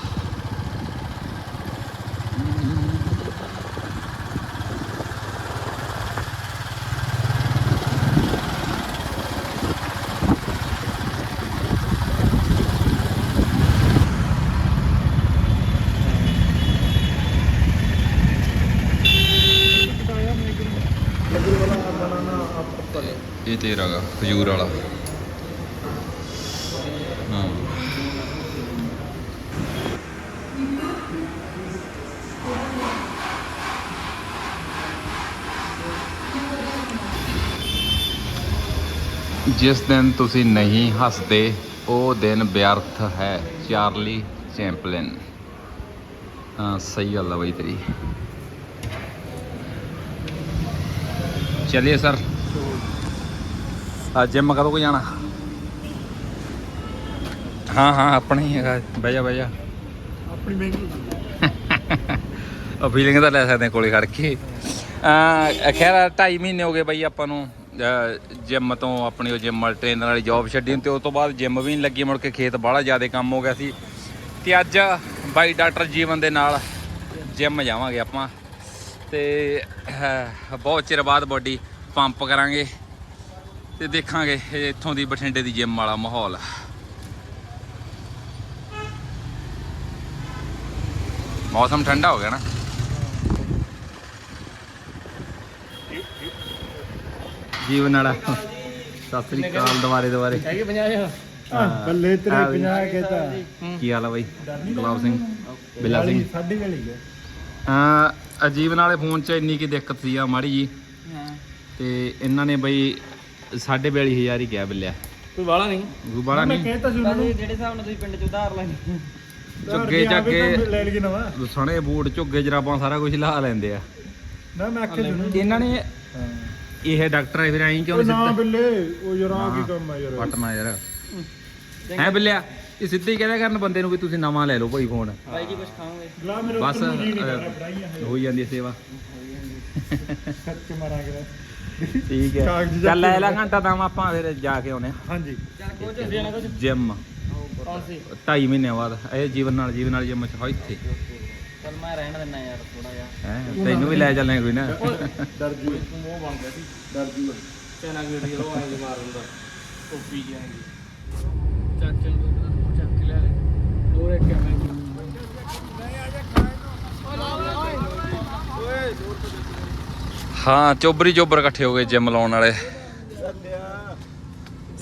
ਇਹ ਤੇਰਾ ਖਜੂਰ ਵਾਲਾ। ਜਿਸ ਦਿਨ ਤੁਸੀਂ ਨਹੀਂ ਹੱਸਦੇ ਉਹ ਦਿਨ ਵਿਅਰਥ ਹੈ ਚਾਰਲੀ ਚੈਂਪਲਿਨ। ਹਾਂ ਸਹੀ ਗੱਲ ਆ ਬਈ ਤੇਰੀ। ਚਲਿਏ ਸਰ। ਅੱਜ ਜਿਮ ਕਦੋਂ ਕੋ ਜਾਣਾ? ਹਾਂ ਹਾਂ ਆਪਣਾ ਹੀ ਹੈਗਾ। ਬਹਿ ਜਾ ਬਹਿ ਜਾ। ਆਪਣੀ ਮਹਿੰਗੀ ਉਹ ਫੀਲਿੰਗ ਤਾਂ ਲੈ ਸਕਦੇ ਕੋਲੇ ਖੜ ਕੇ। ਆ ਖੈਰ 2.5 ਮਹੀਨੇ ਹੋ ਗਏ ਬਾਈ ਆਪਾਂ ਨੂੰ। ਜਿਮ ਤੋਂ ਆਪਣੀ ਉਹ ਜਿਮ ਵਾਲੇ ਟ੍ਰੇਨਰ ਵਾਲੀ ਜੌਬ ਛੱਡੀ ਤੇ ਉਸ ਤੋਂ ਬਾਅਦ ਜਿਮ ਵੀ ਨਹੀਂ ਲੱਗੀ, ਮੁੜ ਕੇ ਖੇਤ ਬਾਹਲਾ ਜ਼ਿਆਦਾ ਕੰਮ ਹੋ ਗਿਆ ਸੀ। ਤੇ ਅੱਜ ਬਾਈ ਡਾਕਟਰ ਜੀਵਨ ਦੇ ਨਾਲ ਜਿਮ ਜਾਵਾਂਗੇ ਆਪਾਂ। ਤੇ ਬਹੁਤ ਚਿਰ ਬਾਅਦ ਬੋਡੀ ਪੰਪ ਕਰਾਂਗੇ ਤੇ ਦੇਖਾਂਗੇ ਇਹ ਇੱਥੋਂ ਦੀ ਬਠਿੰਡੇ ਦੀ ਜਿਮ ਵਾਲਾ ਮਾਹੌਲ। ਮੌਸਮ ਠੰਡਾ ਹੋ ਗਿਆ ਨਾ? ਜੀਵਨ ਵਾਲਾ। ਸਤਿ ਸ੍ਰੀ ਅਕਾਲ ਦੁਬਾਰੇ ਦੁਬਾਰੇ। ਹੈਗੇ 50000 ਬੱਲੇ ਤੇਰੇ ਆ ਵੀ। 50 ਕਹਤਾ ਕੀ ਹਾਲ ਆ ਬਾਈ? ਗੁਲਾਬ ਸਿੰਘ ਬਿੱਲਾ ਸਿੰਘ। ਸਾਡੀ ਵਾਲੀ ਹੈ ਅਹ ਅਜੀਵਨ ਵਾਲੇ ਫੋਨ 'ਚ ਇੰਨੀ ਕੀ ਦਿੱਕਤ ਸੀ ਆ ਮਾੜੀ ਜੀ। ਤੇ ਇਹਨਾਂ ਨੇ ਬਈ 42500 ਹੀ ਕਿਹਾ ਬਿੱਲਿਆ। ਕੋਈ ਵਾਲਾ ਨਹੀਂ। ਕੋਈ ਬਾਲਾ ਮੈਂ ਨਹੀਂ? ਕਹਿਤਾ ਸੀ ਉਹਨਾਂ ਨੂੰ। ਜਿਹੜੇ ਹਿਸਾਬ ਨਾਲ ਤੁਸੀਂ ਪਿੰਡ ਚ ਉਧਾਰ ਲੈਣੇ ਝੁੱਗੇ ਝਾਗੇ ਲੈ ਲਈਏ ਨਵਾਂ ਸਣੇ ਬੂਟ ਝੁੱਗੇ ਜਰਾਬਾਂ ਸਾਰਾ ਕੁਝ ਲਾ ਲੈਂਦੇ ਆ। ਨਾ ਮੈਂ ਆਖਿਆ ਸੀ ਉਹਨਾਂ ਨੂੰ। ਇਹਨਾਂ ਨੇ ਹਾਂ। ਇਹ ਡਾਕਟਰ ਹੈ ਫਿਰ ਐਂ ਕਿਉਂ ਉਹ ਨਹੀਂ ਨਾ ਸਿੱਧਾ? ਬਿੱਲੇ ਉਹ ਯਾਰ ਆ ਕੀ ਕੰਮ ਹੈ ਯਾਰ। ਪਟਨਾ ਯਾਰ। ਹੈ। ਬਿੱਲਿਆ ਇਹ ਸਿੱਧੇ ਹੀ ਕਹਿੰਦਾ ਕਰਨ ਬੰਦੇ ਨੂੰ ਵੀ ਤੁਸੀਂ ਨਵਾਂ ਲੈ ਲਓ ਭਾਈ ਫੋਨ। ਭਾਈ ਜੀ ਕੁਝ ਖਾਓਗੇ? ਗਲਾ ਮੇਰੇ ਬਸ ਨੂੰ ਜੀ ਨਹੀਂ ਹੋਈ ਜਾਂਦੀ। ਹੈ ਸੇਵਾ। ਸੱਚ ਮਾਰਾਂਗੇ ਠੀਕ ਹੈ। ਕਾਗਜ਼ ਚੱਲ ਲੈ ਲਾ ਘੰਟਾ ਤਾਂ ਆਪਾਂ ਫਿਰ ਜਾ ਕੇ ਆਉਨੇ ਹਾਂਜੀ। ਚੱਲ ਕੋਚ ਦੇਣਾ ਕੁਝ ਜਿਮ। ਕੌਣ ਸੀ 2.5 ਮਹੀਨੇ ਬਾਅਦ ਇਹ ਜੀਵਨ ਨਾਲ ਜੀਵਨ ਨਾਲ ਜਿਮ ਚ ਹੋ ਇੱਥੇ। ਚੱਲ ਮੈਂ ਰਹਿਣ ਦਿੰਦਾ ਯਾਰ ਥੋੜਾ ਜਿਹਾ। ਹੈ ਤੈਨੂੰ ਵੀ ਲੈ ਚੱਲਾਂਗੇ ਕੋਈ ਨਾ। ਡਰ ਜੂ। ਤੂੰ ਮੂੰਹ ਬਣ ਗਿਆ ਸੀ ਡਰ ਜੂ ਚੈਨਾ ਗੇੜੀ ਲੋ ਆਏ ਮਾਰ ਹੁੰਦਾ ਟੋਪੀ ਜਾਏਗੀ। ਚਾਚੇ ਨੂੰ ਦੁੱਧ ਚੱਕ ਕੇ ਲਿਆ ਹੋਰ ਇੱਕ ਕੈਮਰਾ ਹਾਂ ਚੋਬਰੀ ਚੋਬਰ ਇਕੱਠੇ ਹੋ ਗਏ ਜਿਮ ਲਾਉਣ ਵਾਲੇ।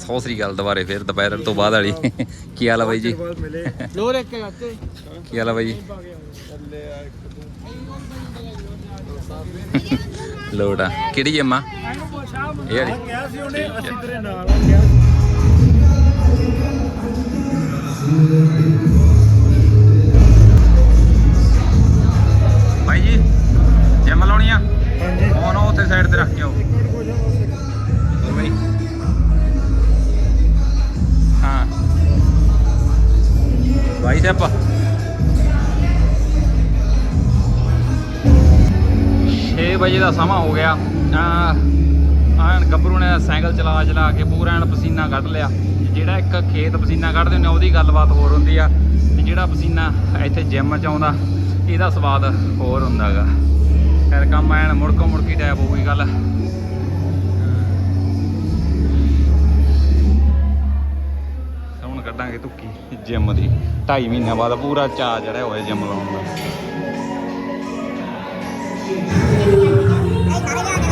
ਸੌ ਸ੍ਰੀ ਗੱਲ ਦੁਬਾਰੇ ਫਿਰ ਦੁਪਹਿਰ ਤੋਂ ਬਾਅਦ ਵਾਲੀ। ਕੀ ਹਾਲ ਆ ਬਾਈ ਜੀ? ਹੋਰ ਇੱਕ ਚਾਚੇ। ਕੀ ਹਾਲ ਆ ਬਾਈ ਜੀ? ਲੋੜ ਆ ਕਿਹੜੀ ਜਿਮ ਆ ਇਹ ਵਾਲੀ ਕਿਹਾ ਸੀ ਉਹਨੇ ਅਸੀਂ ਤੇਰੇ ਨਾਲ ਆ ਕਿਹਾ ਸੀ। ਬਾਈ ਜੀ ਜਿਮ ਲਾਉਣੀ ਆ ਹਾਂਜੀ ਫੋਨ ਉਹ ਉੱਥੇ ਸਾਈਡ ਤੇ ਰੱਖ ਕੇ ਆਓ ਇੱਕ ਮਿੰਟ ਕੋਈ ਹੋਰ ਬਾਈ ਹਾਂ ਬਾਈ ਸਾਹਿਬ 6 ਵਜੇ ਦਾ ਸਮਾਂ ਹੋ ਗਿਆ। ਆ ਗੱਭਰੂ ਨੇ ਸਾਈਕਲ ਚਲਾ ਚਲਾ ਕੇ ਪੂਰਾ ਐਨ ਪਸੀਨਾ ਕੱਢ ਲਿਆ। ਜਿਹੜਾ ਇੱਕ ਖੇਤ ਪਸੀਨਾ ਕੱਢਦੇ ਹੁੰਦੇ ਆ, ਉਹਦੀ ਗੱਲਬਾਤ ਹੋਰ ਹੁੰਦੀ ਆ। ਤੇ ਜਿਹੜਾ ਪਸੀਨਾ ਇੱਥੇ ਜਿਮ ਚ ਆਉਂਦਾ ਇਹਦਾ ਸਵਾਦ ਹੋਰ ਹੁੰਦਾਗਾ। ਫਿਰ ਕੰਮ ਐਨ ਮੁੜਕੋ ਮੁੜਕੀ ਟੈਪ ਹੋ ਗਈ ਗੱਲ। ਹੁਣ ਕੱਢਾਂਗੇ ਧੁੱਕੀ ਜਿਮ ਦੀ। 2.5 ਮਹੀਨਿਆਂ ਬਾਅਦ ਪੂਰਾ ਚਾਅ ਚੜਿਆ ਹੋਇਆ ਜਿਮ ਲਾਉਣ ਦਾ। 爬的这样的。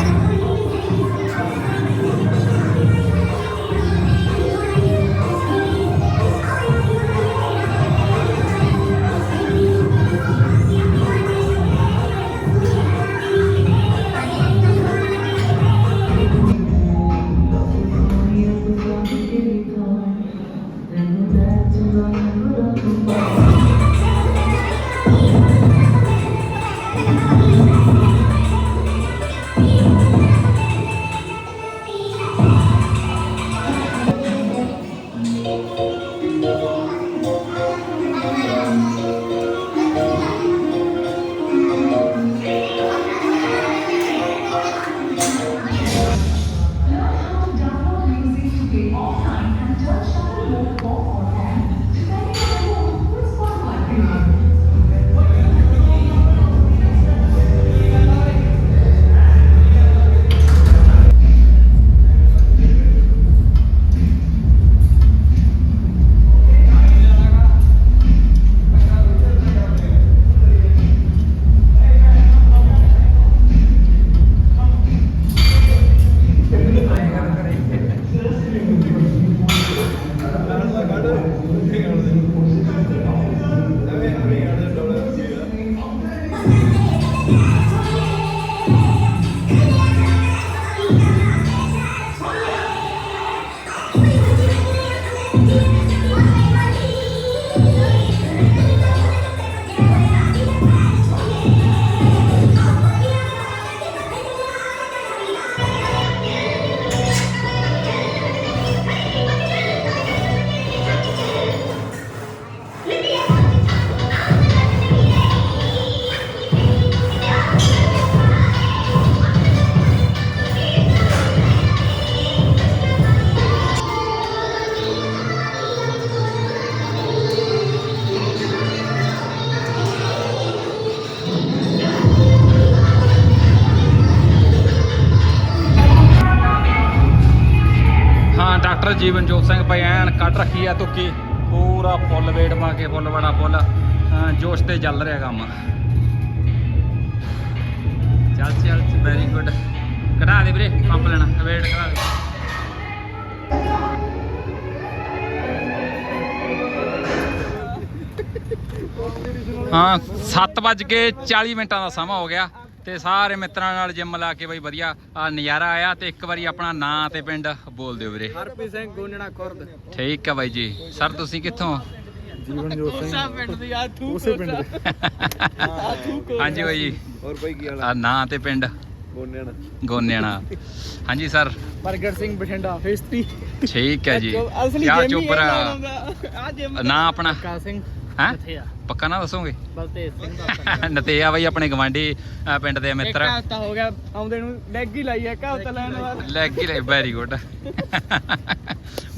ਕੱਢ ਰੱਖੀ ਆ ਤੁੱਕੀ। ਪੂਰਾ ਫੁੱਲ ਵੇਟ ਪਾ ਕੇ ਫੁੱਲ ਬੜਾ ਫੁੱਲ। ਜੋਸ਼ ਤੇ ਚੱਲ ਰਿਹਾ ਕੰਮ। ਚੱਲ ਚੱਲ ਵੈਰੀ ਗੁੱਡ ਕਢਾ ਦੇ ਵੀਰੇ, ਪੰਪ ਲੈਣਾ ਵੇਟ ਕਢਾ ਦੇ। ਹਾਂ 7:40 ਮਿੰਟਾਂ ਦਾ ਸਮਾਂ ਹੋ ਗਿਆ। ਤੇ ਸਾਰੇ ਮਿੱਤਰਾਂ ਨਾਲ ਜਿਮ ਲਾ ਕੇ ਬਈ ਵਧੀਆ ਆ ਨਜ਼ਾਰਾ ਆਇਆ ਤੇ ਇੱਕ ਵਾਰੀ ਆਪਣਾ ਨਾਂ ਤੇ ਪਿੰਡ ਬੋਲ ਦਿਓ ਵੀਰੇ। ਹਰਪ੍ਰੀਤ ਸਿੰਘ ਗੋਨਣਾ ਖੁਰਦ। ਠੀਕ ਹੈ ਬਾਈ ਜੀ। ਸਰ ਤੁਸੀਂ ਕਿੱਥੋਂ? ਜੀਵਨ ਜੋਤ ਸਿੰਘ। ਪਿੰਡ ਦੀ ਆ ਤੂੰ ਉਸੇ ਪਿੰਡ ਦੇ। ਹਾਂਜੀ ਬਾਈ ਜੀ। ਹੋਰ ਭਾਈ ਕੀ ਹਾਲ ਆ? ਨਾਂ ਤੇ ਪਿੰਡ ਗੋਨਿਆਣਾ ਗੋਨਿਆਣਾ ਹਾਂਜੀ ਸਰ। ਪ੍ਰਗਟ ਸਿੰਘ ਬਠਿੰਡਾ ਫੇਸਤੀ। ਠੀਕ ਹੈ ਜੀ। ਅਸਲੀ ਜਿਮ ਚੋਪਰ ਆ ਜਿਮ ਨਾਂ ਆਪਣਾ? ਕਾ ਸਿੰਘ। ਹੈ? ਕਿੱਥੇ ਆ। ਪੱਕਾ ਨਾ ਦੱਸੋਗੇ? ਬਲਤੇਜ ਸਿੰਘ ਦਾ ਨਤੇਆ ਬਾਈ ਆਪਣੇ ਗਵਾਂਢੀ ਪਿੰਡ ਦੇ ਮਿੱਤਰ। ਇੱਕ ਹਫਤਾ ਹੋ ਗਿਆ ਆਉਂਦੇ ਨੂੰ ਲੈਗ ਹੀ ਲਾਈ ਇੱਕ ਹਫਤਾ ਲੈਣ ਬਾਅਦ ਲੈਗ ਹੀ ਲੈ ਵੈਰੀ ਗੁੱਡ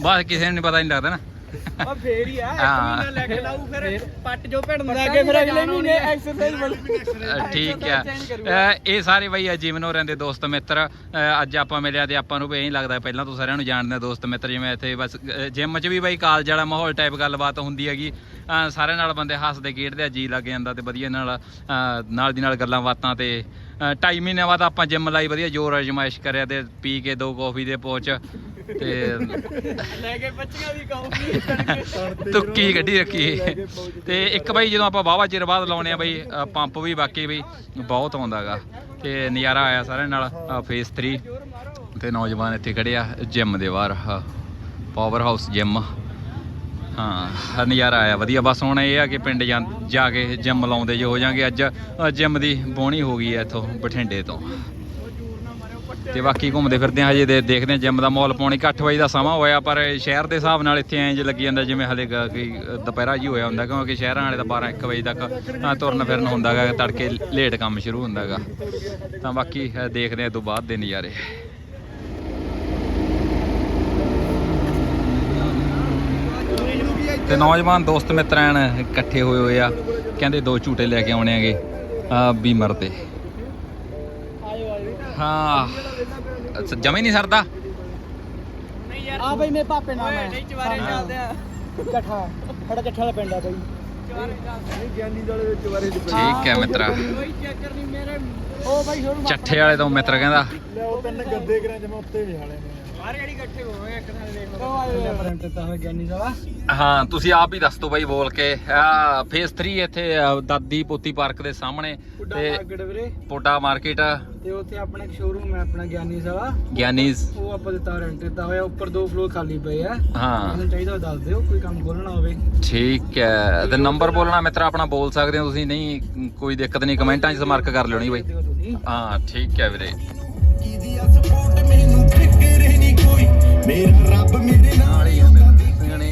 ਬਸ ਕਿਸੇ ਨੂੰ ਨਹੀਂ ਪਤਾ ਨਹੀਂ ਲੱਗਦਾ ਨਾ। ਆ ਫੇਰ ਹੀ ਆ ਇੱਕ ਹਾਂ। ਮਹੀਨਾ ਲੈਗ ਲਾਊ ਫਿਰ। ਪੱਟ ਜੋ ਭੜਨ ਲੱਗੇ ਫਿਰ ਅਗਲੇ ਮਹੀਨੇ ਐਕਸਰਸਾਈਜ਼ ਬਲ ਅ, ਠੀਕ ਹੈ ਅ, ਇਹ ਸਾਰੇ ਬਈ ਆ ਜੀਵਨ ਹੋਰਾਂ ਦੇ ਦੋਸਤ ਮਿੱਤਰ। ਅ, ਅੱਜ ਆਪਾਂ ਮਿਲਿਆ ਤੇ ਆਪਾਂ ਨੂੰ ਵੀ ਇਹੀ ਲੱਗਦਾ ਪਹਿਲਾਂ ਤੋਂ ਸਾਰਿਆਂ ਨੂੰ ਜਾਣਦੇ ਆ ਦੋਸਤ ਮਿੱਤਰ ਜਿਵੇਂ ਇੱਥੇ ਬਸ ਜਿਮ 'ਚ ਵੀ ਬਈ ਕਾਲਜ ਵਾਲਾ ਮਾਹੌਲ ਟਾਈਪ ਗੱਲਬਾਤ ਹੁੰਦੀ ਹੈਗੀ। ਅ, ਸਾਰਿਆਂ ਨਾਲ ਬੰਦੇ ਹੱਸਦੇ ਖੇਡਦੇ ਆ ਜੀ ਲੱਗ ਜਾਂਦਾ ਤੇ ਵਧੀਆ ਨਾਲ ਅ, ਨਾਲ ਦੀ ਨਾਲ ਗੱਲਾਂ ਬਾਤਾਂ ਤੇ ਅ, ਢਾਈ ਮਹੀਨਿਆਂ ਬਾਅਦ ਆਪਾਂ ਜਿਮ ਲਾਈ ਵਧੀਆ ਜੋਰ ਅਜਮਾਇਸ਼ ਕਰਿਆ ਤੇ ਪੀ ਕੇ ਦੋ ਕਾਫੀ ਦੇ ਪੋਚ। ਤੇ ਲੈ ਕੇ ਬੱਚੀਆਂ ਦੀ ਕਹੂੰਗੀ ਤੁੱਕੀ ਗੱਡੀ ਰੱਖੀ। ਤੇ ਇੱਕ ਬਾਈ ਜਦੋਂ ਆਪਾਂ ਵਾਹਵਾ ਚਿਰ ਬਾਅਦ ਲਾਉਣੇ ਆ ਬਈ ਪੰਪ ਵੀ ਵਾਕਈ ਬਈ ਬਹੁਤ ਆਉਂਦਾਗਾ। ਤੇ ਨਜ਼ਾਰਾ ਆਇਆ ਸਾਰਿਆਂ ਨਾਲ ਫੇਸ 3 ਤੇ ਨੌਜਵਾਨ ਇੱਥੇ ਖੜੇ ਆ ਜਿਮ ਦੇ ਬਾਹਰ ਪਾਵਰ ਹਾਊਸ ਜਿਮ ਹਾਂ ਨਜ਼ਾਰਾ ਆਇਆ ਵਧੀਆ। ਬਸ ਹੁਣ ਇਹ ਆ ਕਿ ਪਿੰਡ ਜਾਂ- ਜਾ ਕੇ ਜਿਮ ਲਾਉਂਦੇ ਜੋ ਹੋ ਜਾਾਂਗੇ ਅੱਜ ਜਿਮ ਦੀ ਬੋਣੀ ਹੋ ਗਈ ਹੈ ਇੱਥੋਂ ਬਠਿੰਡੇ ਤੋਂ। ਤੇ ਬਾਕੀ ਘੁੰਮਦੇ ਫਿਰਦੇ ਆ ਹਜੇ ਦੇ- ਦੇਖਦੇ ਆ ਜਿਮ ਦਾ ਮਾਹੌਲ ਪੌਣੇ 8 ਵਜੇ ਦਾ ਸਮਾਂ ਹੋਇਆ ਪਰ ਸ਼ਹਿਰ ਦੇ ਹਿਸਾਬ ਨਾਲ ਇੱਥੇ ਐਂ ਜੇ ਲੱਗੀ ਜਾਂਦਾ ਜਿਵੇਂ ਹਲੇ ਕੋਈ ਦੁਪਹਿਰਾ ਜੀ ਹੋਇਆ ਹੁੰਦਾ ਕਿਉਂਕਿ ਸ਼ਹਿਰਾਂ ਵਾਲੇ ਤਾਂ 12 1 ਵਜੇ ਤੱਕ ਅ, ਤੁਰਨ ਫਿਰਨ ਹੁੰਦਾਗਾ ਤੜਕੇ ਲੇਟ ਕੰਮ ਸ਼ੁਰੂ ਹੁੰਦਾਗਾ। ਤਾਂ ਬਾਕੀ ਅ, ਦੇਖਦੇ ਆ ਤੋਂ ਬਾਅਦ ਦੇ ਨਜ਼ਾਰੇ। ਤੇ ਨੌਜਵਾਨ ਦੋਸਤ ਮਿੱਤਰ ਐਨ ਇਕੱਠੇ ਹੋਏ ਹੋਏ ਆ ਕਹਿੰਦੇ ਦੋ ਝੂਟੇ ਲੈ ਕੇ ਆਉਣੇ ਹੈਗੇ ਆ ਬੀਮਰ ਤੇ। ਹਾਂ। ਜਮੇ ਨਹੀਂ ਸਰਦਾ। ਆ ਬਈ ਮੇਰੇ ਪਾਪੇ ਨਾਮ ਹੈ ਨਹੀਂ ਚਵਾਰੇ ਚੱਲਦੇ ਆ। ਚੱਠਾ ਸਾਡਾ ਚੱਠਾ ਦਾ ਪਿੰਡ ਆ ਬਈ। ਚਵਾਰੇ ਚੱਲਦੇ ਗਿਆਨੀ ਵਾਲੇ ਵਿੱਚ ਬਾਰੇ ਠੀਕ ਹੈ ਮਿੱਤਰਾ। ਕੋਈ ਚੱਕਰ ਨਹੀਂ ਮੇਰੇ ਉਹ ਬਈ ਚੱਠੇ ਵਾਲੇ ਤੋਂ ਮਿੱਤਰ ਕਹਿੰਦਾ। ਲਿਆਓ ਤਿੰਨ ਗੱਦੇ ਕਰਾਂ ਜਮਾ ਉੱਤੇ ਵੀ ਹਾਲੇ ਨੇ। ਹਾਂ ਤੁਸੀਂ ਆਪ ਹੀ ਦੱਸ ਦਿਓ ਬਾਈ ਬੋਲ ਕੇ। ਆ ਫੇਸ 3 ਇੱਥੇ ਅ, ਦਾਦੀ ਪੋਤੀ ਪਾਰਕ ਦੇ ਸਾਹਮਣੇ ਤੇ ਵੀਰੇ। ਪੋਡਾ ਮਾਰਕੀਟ ਤੇ ਉੱਥੇ ਆਪਣਾ ਇੱਕ ਸ਼ੋਰੂਮ ਹੈ ਆਪਣਾ ਗਿਆਨੀ ਸਾਲਾ। ਗਿਆਨੀਜ਼। ਉਹ ਆਪਾਂ ਦਿੱਤਾ ਰੈਂਟ ਦਿੱਤਾ ਹੋਇਆ ਉੱਪਰ ਦੋ ਫਲੋਰ ਖਾਲੀ ਪਏ ਆ। ਹਾਂ। ਤੁਹਾਨੂੰ ਚਾਹੀਦਾ ਹੋਇਆ ਦੱਸ ਦਿਓ ਕੋਈ ਕੰਮ ਖੋਲਣਾ ਹੋਵੇ। ਠੀਕ ਹੈ। ਤੇ ਨੰਬਰ ਬੋਲਣਾ ਮਿੱਤਰਾ ਆਪਣਾ ਬੋਲ ਸਕਦੇ ਹੋ ਤੁਸੀਂ ਨਹੀਂ ਕੋਈ ਦਿੱਕਤ ਨਹੀਂ ਕਮੈਂਟਾਂ 'ਚ ਸੰਪਰਕ ਕਰ ਲਿਓ ਨਹੀਂ ਬਾਈ। ਦਿਓ ਤੁਸੀਂ। ਹਾਂ ਠੀਕ ਹੈ ਵੀਰੇ।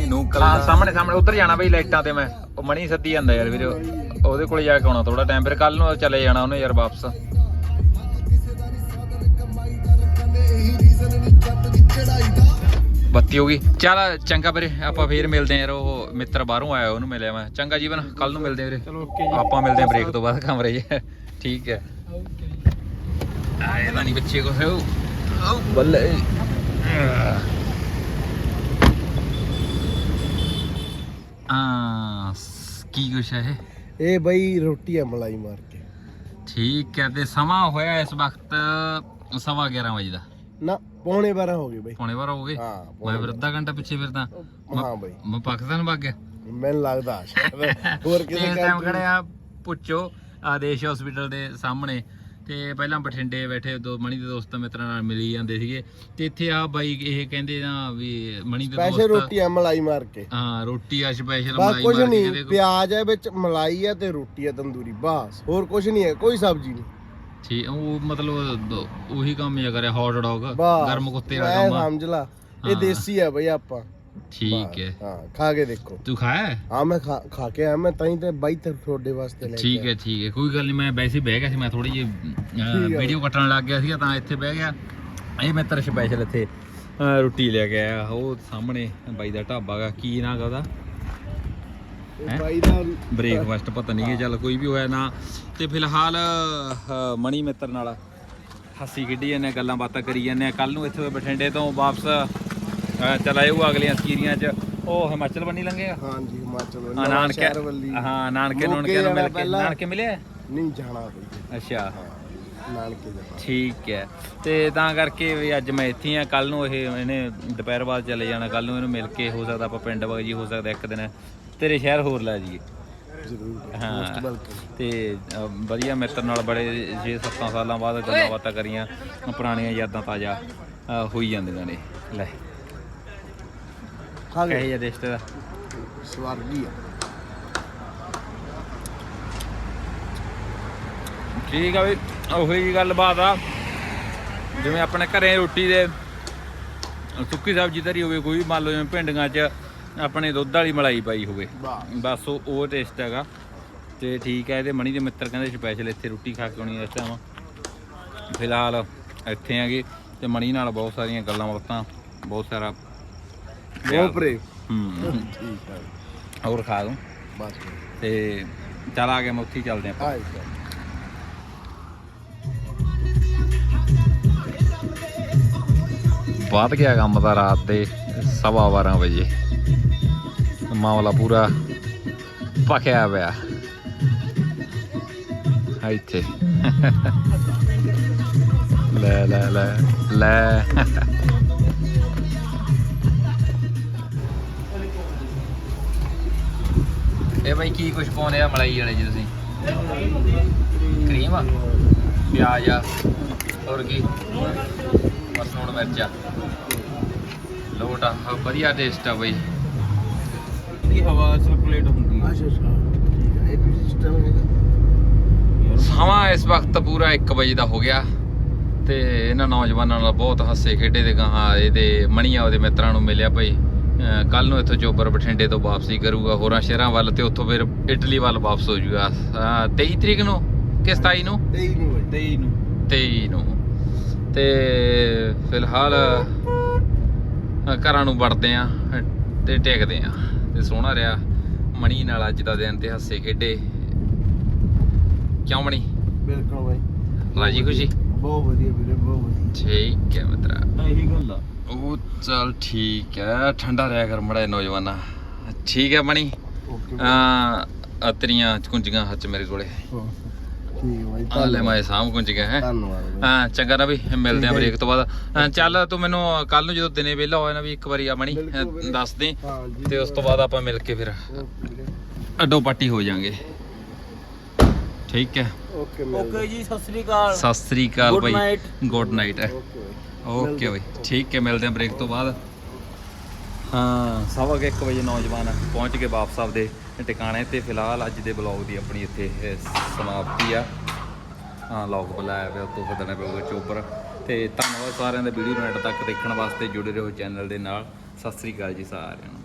ਨੂੰ ਕਲਾ ਸਾਹਮਣੇ ਸਾਹਮਣੇ ਉਧਰ ਜਾਣਾ ਬਈ ਲਾਈਟਾਂ ਤੇ ਮੈਂ। ਉਹ ਮਣੀ ਸੱਦੀ ਜਾਂਦਾ ਯਾਰ ਵੀਰੇ ਉਹ- ਉਹਦੇ ਕੋਲੇ ਜਾ ਕੇ ਆਉਣਾ ਥੋੜਾ ਟਾਈਮ ਫਿਰ ਕੱਲ ਨੂੰ ਚਲੇ ਜਾਣਾ ਉਹਨੇ ਯਾਰ ਵਾਪਸ। ਬੱਤੀ ਹੋ ਗਈ। ਚੱਲ ਚੰਗਾ ਵੀਰੇ ਆਪਾਂ ਫੇਰ ਮਿਲਦੇ ਆਂ ਯਾਰ ਉਹ ਮਿੱਤਰ ਬਾਹਰੋਂ ਆਇਆ ਉਹਨੂੰ ਮਿਲਿਆ ਮੈਂ। ਚੰਗਾ ਜੀਵਨ ਕੱਲ ਨੂੰ ਮਿਲਦੇ ਆਂ ਵੀਰੇ। ਚਲੋ ਓਕੇ ਜੀ। ਆਪਾਂ ਮਿਲਦੇ ਆਂ ਬ੍ਰੇਕ ਤੋਂ ਬਾਅਦ ਕਮਰੇ 'ਚ। ਠੀਕ ਹੈ। ਓਕੇ ਜੀ ਆਏ ਤਾਂ ਨਹੀਂ ਬੱਚੇ ਕੋ ਹੋ ਬੱਲੇ। ਆ ਕੀ ਕੁਛ ਹੈ ਇਹ? ਇਹ ਬਈ ਰੋਟੀ ਆ ਮਲਾਈ ਮਾਰ ਕੇ। ਠੀਕ ਹੈ ਤੇ ਸਮਾਂ ਹੋਇਆ ਇਸ ਵਕਤ ਸਵਾ 11 ਵਜੇ ਦਾ। ਨਾ ਪੌਣੇ 12 ਹੋ ਗਏ ਬਈ। ਪੌਣੇ ਬਾਰਾਂ ਹੋ ਗਏ? ਹਾਂ ਮੈਂ ਪੌਣੇ ਫਿਰ ਅੱਧਾ ਘੰਟਾ ਪਿੱਛੇ ਫਿਰਦਾ ਹਾਂ ਬਈ। ਮੈਂ ਪਾਕਿਸਤਾਨ ਭੱਗ ਗਿਆ। ਮੈਨੂੰ ਲੱਗਦਾ ਸ਼ਾਇਦ ਹੋਰ ਕਿਸੇ ਇਸ ਟਾਈਮ ਖੜਿਆ ਪੁੱਛੋ ਆਦੇਸ਼ ਹਸਪੀਟਲ ਦੇ ਸਾਹਮਣੇ। ਤੇ ਪਹਿਲਾਂ ਬਠਿੰਡੇ ਬੈਠੇ ਦੋ ਮਣੀ ਦੇ ਦੋਸਤ ਮਿੱਤਰਾਂ ਨਾਲ ਮਿਲੀ ਜਾਂਦੇ ਸੀਗੇ। ਤੇ ਇੱਥੇ ਆ ਬਾਈ ਇਹ ਕਹਿੰਦੇ ਨਾ ਵੀ ਮਣੀ ਦੇ ਸਪੈਸ਼ਲ ਦੋਸਤ ਰੋਟੀ ਆ ਮਲਾਈ ਮਾਰ ਕੇ। ਹਾਂ ਰੋਟੀ ਆ ਸਪੈਸ਼ਲ ਬਸ ਮਲਾਈ ਕੁਝ ਮਾਰ ਕੇ ਨਹੀਂ ਕਹਿੰਦੇ ਪਿਆਜ਼ ਹੈ ਵਿੱਚ ਮਲਾਈ ਹੈ ਤੇ ਰੋਟੀ ਹੈ ਤੰਦੂਰੀ ਬਸ। ਹੋਰ ਕੁਝ ਨਹੀਂ ਹੈ ਕੋਈ ਸਬਜ਼ੀ ਨਹੀਂ। ਠੀਕ ਉਹ ਮਤਲਬ ਦ- ਉਹੀ ਕੰਮ ਜਿਹਾ ਕਰਿਆ ਹੌਟ ਡੌਗ ਬਸ। ਗਰਮ ਕੁੱਤੇ ਵਾਲਾ ਐ ਕੰਮ ਆ। ਸਮਝ ਲਾ ਇਹ ਹਾਂ। ਦੇਸੀ ਹੈ ਬਈ ਆਪਾਂ। ਠੀਕ ਹੈ। ਹਾਂ ਖਾ ਕੇ ਦੇਖੋ। ਤੂੰ ਖਾਇਆ ਹਾਂ? ਮੈਂ ਖਾ ਖਾ ਕੇ ਆਇਆ ਮੈਂ ਤਾਂ ਹੀ ਤੇ ਬਾਈ ਤੇ ਤੁਹਾਡੇ ਵਾਸਤੇ ਲੈ ਕੇ ਠੀਕ ਹੈ ਠੀਕ ਹੈ ਕੋਈ ਗੱਲ ਨਹੀਂ ਮੈਂ ਵੈਸੇ ਹੀ ਬਹਿ ਗਿਆ ਸੀ ਮੈਂ ਥੋੜੀ ਜਿਹੀ ਹੈ। ਵੀਡੀਓ ਕੱਟਣ ਲੱਗ ਗਿਆ ਸੀਗਾ ਤਾਂ ਇੱਥੇ ਬਹਿ ਗਿਆ। ਇਹ ਮੈਂ ਤੇਰੇ ਸਪੈਸ਼ਲ ਇੱਥੇ ਅਹ, ਰੋਟੀ ਲੈ ਕੇ ਆਇਆ ਉਹ ਸਾਹਮਣੇ ਬਾਈ ਦਾ ਢਾਬਾ ਗਾ ਕੀ ਨਾਂ ਗਾ ਉਹਦਾ? ਆਇਆ। ਬਾਈ ਦਾ ਬ੍ਰੇਕਫਾਸਟ ਪਤਾ ਨਹੀਂ ਕਿ ਚੱਲ ਕੋਈ ਵੀ ਹੋਇਆ ਨਾ। ਤੇ ਫਿਲਹਾਲ ਅਹ, ਮਣੀ ਮਿੱਤਰ ਨਾਲ ਹੱਸੀ ਖੇਡੀ ਜਾਂਦੇ ਹਾਂ, ਗੱਲਾਂ ਬਾਤਾਂ ਕਰੀ ਜਾਂਦੇ ਆ। ਕੱਲ ਨੂੰ ਇੱਥੇ ਬਠਿੰਡੇ ਤੋਂ ਵਾਪਸ ਹਾਂ ਚੱਲ ਆਇਓ ਅਗਲੀਆਂ ਸਕੀਰੀਆਂ 'ਚ। ਉਹ ਹਿਮਾਚਲ ਬੰਨੀ ਲੰਘੇਗਾ ਹਾਂਜੀ ਹਿਮਾਚਲ ਹਾਂ ਨਾਨਕੇ ਸ਼ਹਿਰ ਵੱਲੀ ਹਾਂ ਨਾਨਕੇ ਮੋਗੇ ਨਾਨਕੇ ਨੂੰ ਜਾਣਾ ਮਿਲ ਕੇ ਪਹਿਲਾਂ। ਨਾਨਕੇ ਮਿਲਿਆ? ਨਹੀਂ ਜਾਣਾ ਬਈ ਅੱਛਾ। ਨਾਨਕੇ ਜਾਣਾ। ਠੀਕ ਹੈ। ਤੇ ਤਾਂ ਕਰਕੇ ਵੀ ਅੱਜ ਮੈਂ ਇੱਥੇ ਆ। ਕੱਲ ਨੂੰ ਇਹ ਇਹਨੇ ਦੁਪਹਿਰ ਬਾਅਦ ਚਲੇ ਜਾਣਾ। ਕੱਲ ਨੂੰ ਇਹਨੂੰ ਮਿਲ ਕੇ ਹੋ ਸਕਦਾ ਆਪਾਂ ਪਿੰਡ ਵਗ ਜੀ ਹੋ ਸਕਦਾ ਇੱਕ ਦਿਨ। ਤੇਰੇ ਸ਼ਹਿਰ ਹੋਰ ਲੈ ਜਾਈਏ। ਜ਼ਰੂਰ। ਹਾਂ। ਮੋਸਟ ਵੈਲਕਮ ਤੇ ਵਧੀਆ ਮਿੱਤਰ ਨਾਲ ਬੜੇ 6-7 ਸਾਲਾਂ ਬਾਅਦ ਗੱਲਾਂ ਬਾਤਾਂ ਕਰੀਆਂ। ਪੁਰਾਣੀਆਂ ਯਾਦਾਂ ਤਾਜ਼ਾ ਹੋਈ ਜਾਂਦੀਆਂ ਨੇ। ਲੈ। ਖਾ ਕਹੇ ਜਾਂ ਰਿਸ਼ਤੇ ਦਾ। ਸਵਰਗੀ ਆ। ਠੀਕ ਆ ਵੀ ਉਹੀ ਜੀ ਗੱਲਬਾਤ ਆ। ਜਿਵੇਂ ਆਪਣੇ ਘਰੇ ਰੋਟੀ ਦੇ ਸੁੱਕੀ ਸਬਜ਼ੀ ਧਰੀ ਹੋਵੇ ਕੋਈ ਮੰਨ ਲਓ ਜਿਵੇਂ ਭਿੰਡੀਆਂ 'ਚ ਆਪਣੇ ਦੁੱਧ ਵਾਲੀ ਮਲਾਈ ਪਾਈ ਹੋਵੇ। ਬਸ ਉਹ ਉਹ ਟੇਸਟ ਹੈਗਾ। ਤੇ ਠੀਕ ਹੈ ਇਹਦੇ ਮਣੀ ਦੇ ਮਿੱਤਰ ਕਹਿੰਦੇ ਸਪੈਸ਼ਲ ਇੱਥੇ ਰੋਟੀ ਖਾ ਕੇ ਆਉਣੀ ਇਸ ਟਾਈਮ ਫਿਲਹਾਲ ਇੱਥੇ ਆਗੇ ਤੇ ਮਣੀ ਨਾਲ ਬਹੁਤ ਸਾਰੀਆਂ ਗੱਲਾਂ ਬਾਤਾਂ ਬਹੁਤ ਸਾਰਾ ਬਹੁਤ ਪ੍ਰੇ ਹੂੰ ਠੀਕ ਹੈ ਹੋਰ ਖਾ ਦੂੰ ਬਸ ਤੇ ਚੱਲ ਆ ਕੇ ਮੈਂ ਉੱਥੇ ਹੀ ਚੱਲਦੇ ਆਪਾਂ ਹਾਏ ਵੱਧ ਗਿਆ ਕੰਮ ਦਾ ਰਾਤ ਦੇ ਸਵਾ 12 ਵਜੇ ਮਾਮਲਾ ਪੂਰਾ ਪਕਿਆ ਪਿਆ ਇੱਥੇ ਲੈ ਲੈ ਲੈ ਲੈ ਇਹ ਬਾਈ ਕੀ ਕੁਝ ਪਾਉਂਦੇ ਆ ਮਲਾਈ ਵਾਲੇ ਜੀ ਤੁਸੀਂ? ਕਰੀਮ ਆ? ਪਿਆਜ਼ ਆ? ਹੋਰ ਕੀ? ਬਸ ਹੁਣ ਮਿਰਚਾ ਲੋਟ ਆ। ਹਾਂ, ਵਧੀਆ ਟੇਸਟ ਆ ਬਈ। ਦੀ ਹਵਾ ਸਰਕੂਲੇਟ ਹੁੰਦੀ ਹੈ ਅੱਛਾ ਅੱਛਾ। ਠੀਕ ਹੈ ਇਹ ਵੀ ਸਿਸਟਮ ਹੈਗਾ। ਸਮਾਂ ਇਸ ਵਕਤ ਪੂਰਾ 1 ਵਜੇ ਦਾ ਹੋ ਗਿਆ ਤੇ ਇਹਨਾਂ ਨੌਜਵਾਨਾਂ ਨਾਲ ਬਹੁਤ ਹੱਸੇ ਖੇਡੇ ਦੇ ਗਾਹਾਂ ਇਹਦੇ ਮਣੀਆਂ ਉਹਦੇ ਮਿੱਤਰਾਂ ਨੂੰ ਮਿਲਿਆ ਭਾਈ। ਕੱਲ ਨੂੰ ਇੱਥੋਂ ਚੋਬਰ ਬਠਿੰਡੇ ਤੋਂ ਵਾਪਸੀ ਕਰੂਗਾ ਹੋਰਾਂ ਸ਼ਹਿਰਾਂ ਵੱਲ ਤੇ ਉੱਥੋਂ ਫਿਰ ਇਟਲੀ ਵੱਲ ਵਾਪਸ ਹੋ ਜਾਊਗਾ ਅਹ 23 ਤਰੀਕ ਨੂੰ? ਕਿ 27 ਨੂੰ? ਤੇ ਹੀ ਨਹੀਂ ਹੋਈ 23 ਨੂੰ। 23 ਨੂੰ। ਤੇ ਫਿਲਹਾਲ ਘਰਾਂ ਨੂੰ ਵੜਦੇ ਆ ਤੇ ਟੇਕਦੇ ਆ। ਤੇ ਸੋਹਣਾ ਰਿਹਾ ਮਣੀ ਨਾਲ ਅੱਜ ਦਾ ਦਿਨ ਤੇ ਹੱਸੇ ਖੇਡੇ। ਕਿਉਂ ਮਣੀ? ਬਿਲਕੁਲ ਬਾਈ। ਰਾਜੀ ਖੁਸ਼ੀ? ਬਹੁਤ ਵਧੀਆ ਵੀਰੇ ਬਹੁਤ ਵਧੀਆ। ਠੀਕ ਹੈ ਮਿੱਤਰਾ। ਇਹੀ ਗੱਲ ਆ। ਉਹ ਚਲ ਠੀਕ ਹੈ ਠੰਡਾ ਰਿਹਾ ਕਰ ਮੜਾ ਨੌਜਵਾਨਾ। ਠੀਕ ਹੈ ਓਕੇ ਆ ਤੇਰੀਆਂ ਕੁੰਜੀਆਂ ਹੱਥ ਮੇਰੇ ਕੋਲੇ। ਠੀਕ ਹੈ ਬਾਈ ਆ ਲੈ ਮੈਂ ਸਾਂਭ ਕੁੰਜੀਆਂ ਹੈ। ਧੰਨਵਾਦ ਹਾਂ ਚੰਗਾ ਨਾ ਵੀ ਮਿਲਦੇ ਆ ਹੈ ਬ੍ਰੇਕ ਤੋਂ ਬਾਅਦ। ਹਾਂ, ਚੱਲ ਤੂੰ ਮੈਨੂੰ ਕੱਲ ਨੂੰ ਜਦੋਂ ਦਿਨੇ ਵਿਹਲਾ ਹੋਇਆ ਨਾ ਵੀ ਇੱਕ ਵਾਰੀ ਬਿਲਕੁਲ ਵੀਰੇ। ਦੱਸ ਦੇ। ਹਾਂ ਤੇ ਉਸ ਤੋਂ ਬਾਅਦ ਆਪਾਂ ਮਿਲ ਕੇ ਫਿਰ ਅੱਡੋ ਪਾਟੀ ਹੋ ਜਾਾਂਗੇ। ਠੀਕ ਹੈ ਓਕੇ ਜੀ ਸਤਿ ਸ੍ਰੀ ਅਕਾਲ। ਸਤਿ ਸ੍ਰੀ ਅਕਾਲ night. Good night okay bye. Okay bye ਠੀਕ ਹੈ ਮਿਲਦੇ ਆ ਬ੍ਰੇਕ ਤੋਂ ਬਾਅਦ। ਹਾਂ ਸਵਾ ਕੇ 1 ਵਜੇ ਨੌਜਵਾਨ ਪਹੁੰਚ ਕੇ ਵਾਪਸ ਆਪਦੇ ਟਿਕਾਣੇ ਤੇ। ਫਿਲਹਾਲ ਅੱਜ ਦੇ ਬਲੌਗ ਦੀ ਆਪਣੀ ਇੱਥੇ ਇਹ ਸਮਾਪਤੀ ਆ। ਹਾਂ ਲੌਗ ਬੁਲਾਇਆ ਪਿਆ ਤੋਂ ਫਦਣਾ ਪਊਗਾ ਚੋਬਰ ਤੇ ਧੰਨਵਾਦ ਸਾਰਿਆਂ ਦਾ ਵੀਡੀਓ ਨੂੰ ਐਡ ਤੱਕ ਦੇਖਣ ਵਾਸਤੇ ਜੁੜੇ ਰਹੋ ਚੈਨਲ ਦੇ ਨਾਲ। ਸਤਿ ਸ੍ਰੀ ਅਕਾਲ ਜੀ ਸਾਰਿਆਂ ਨੂੰ।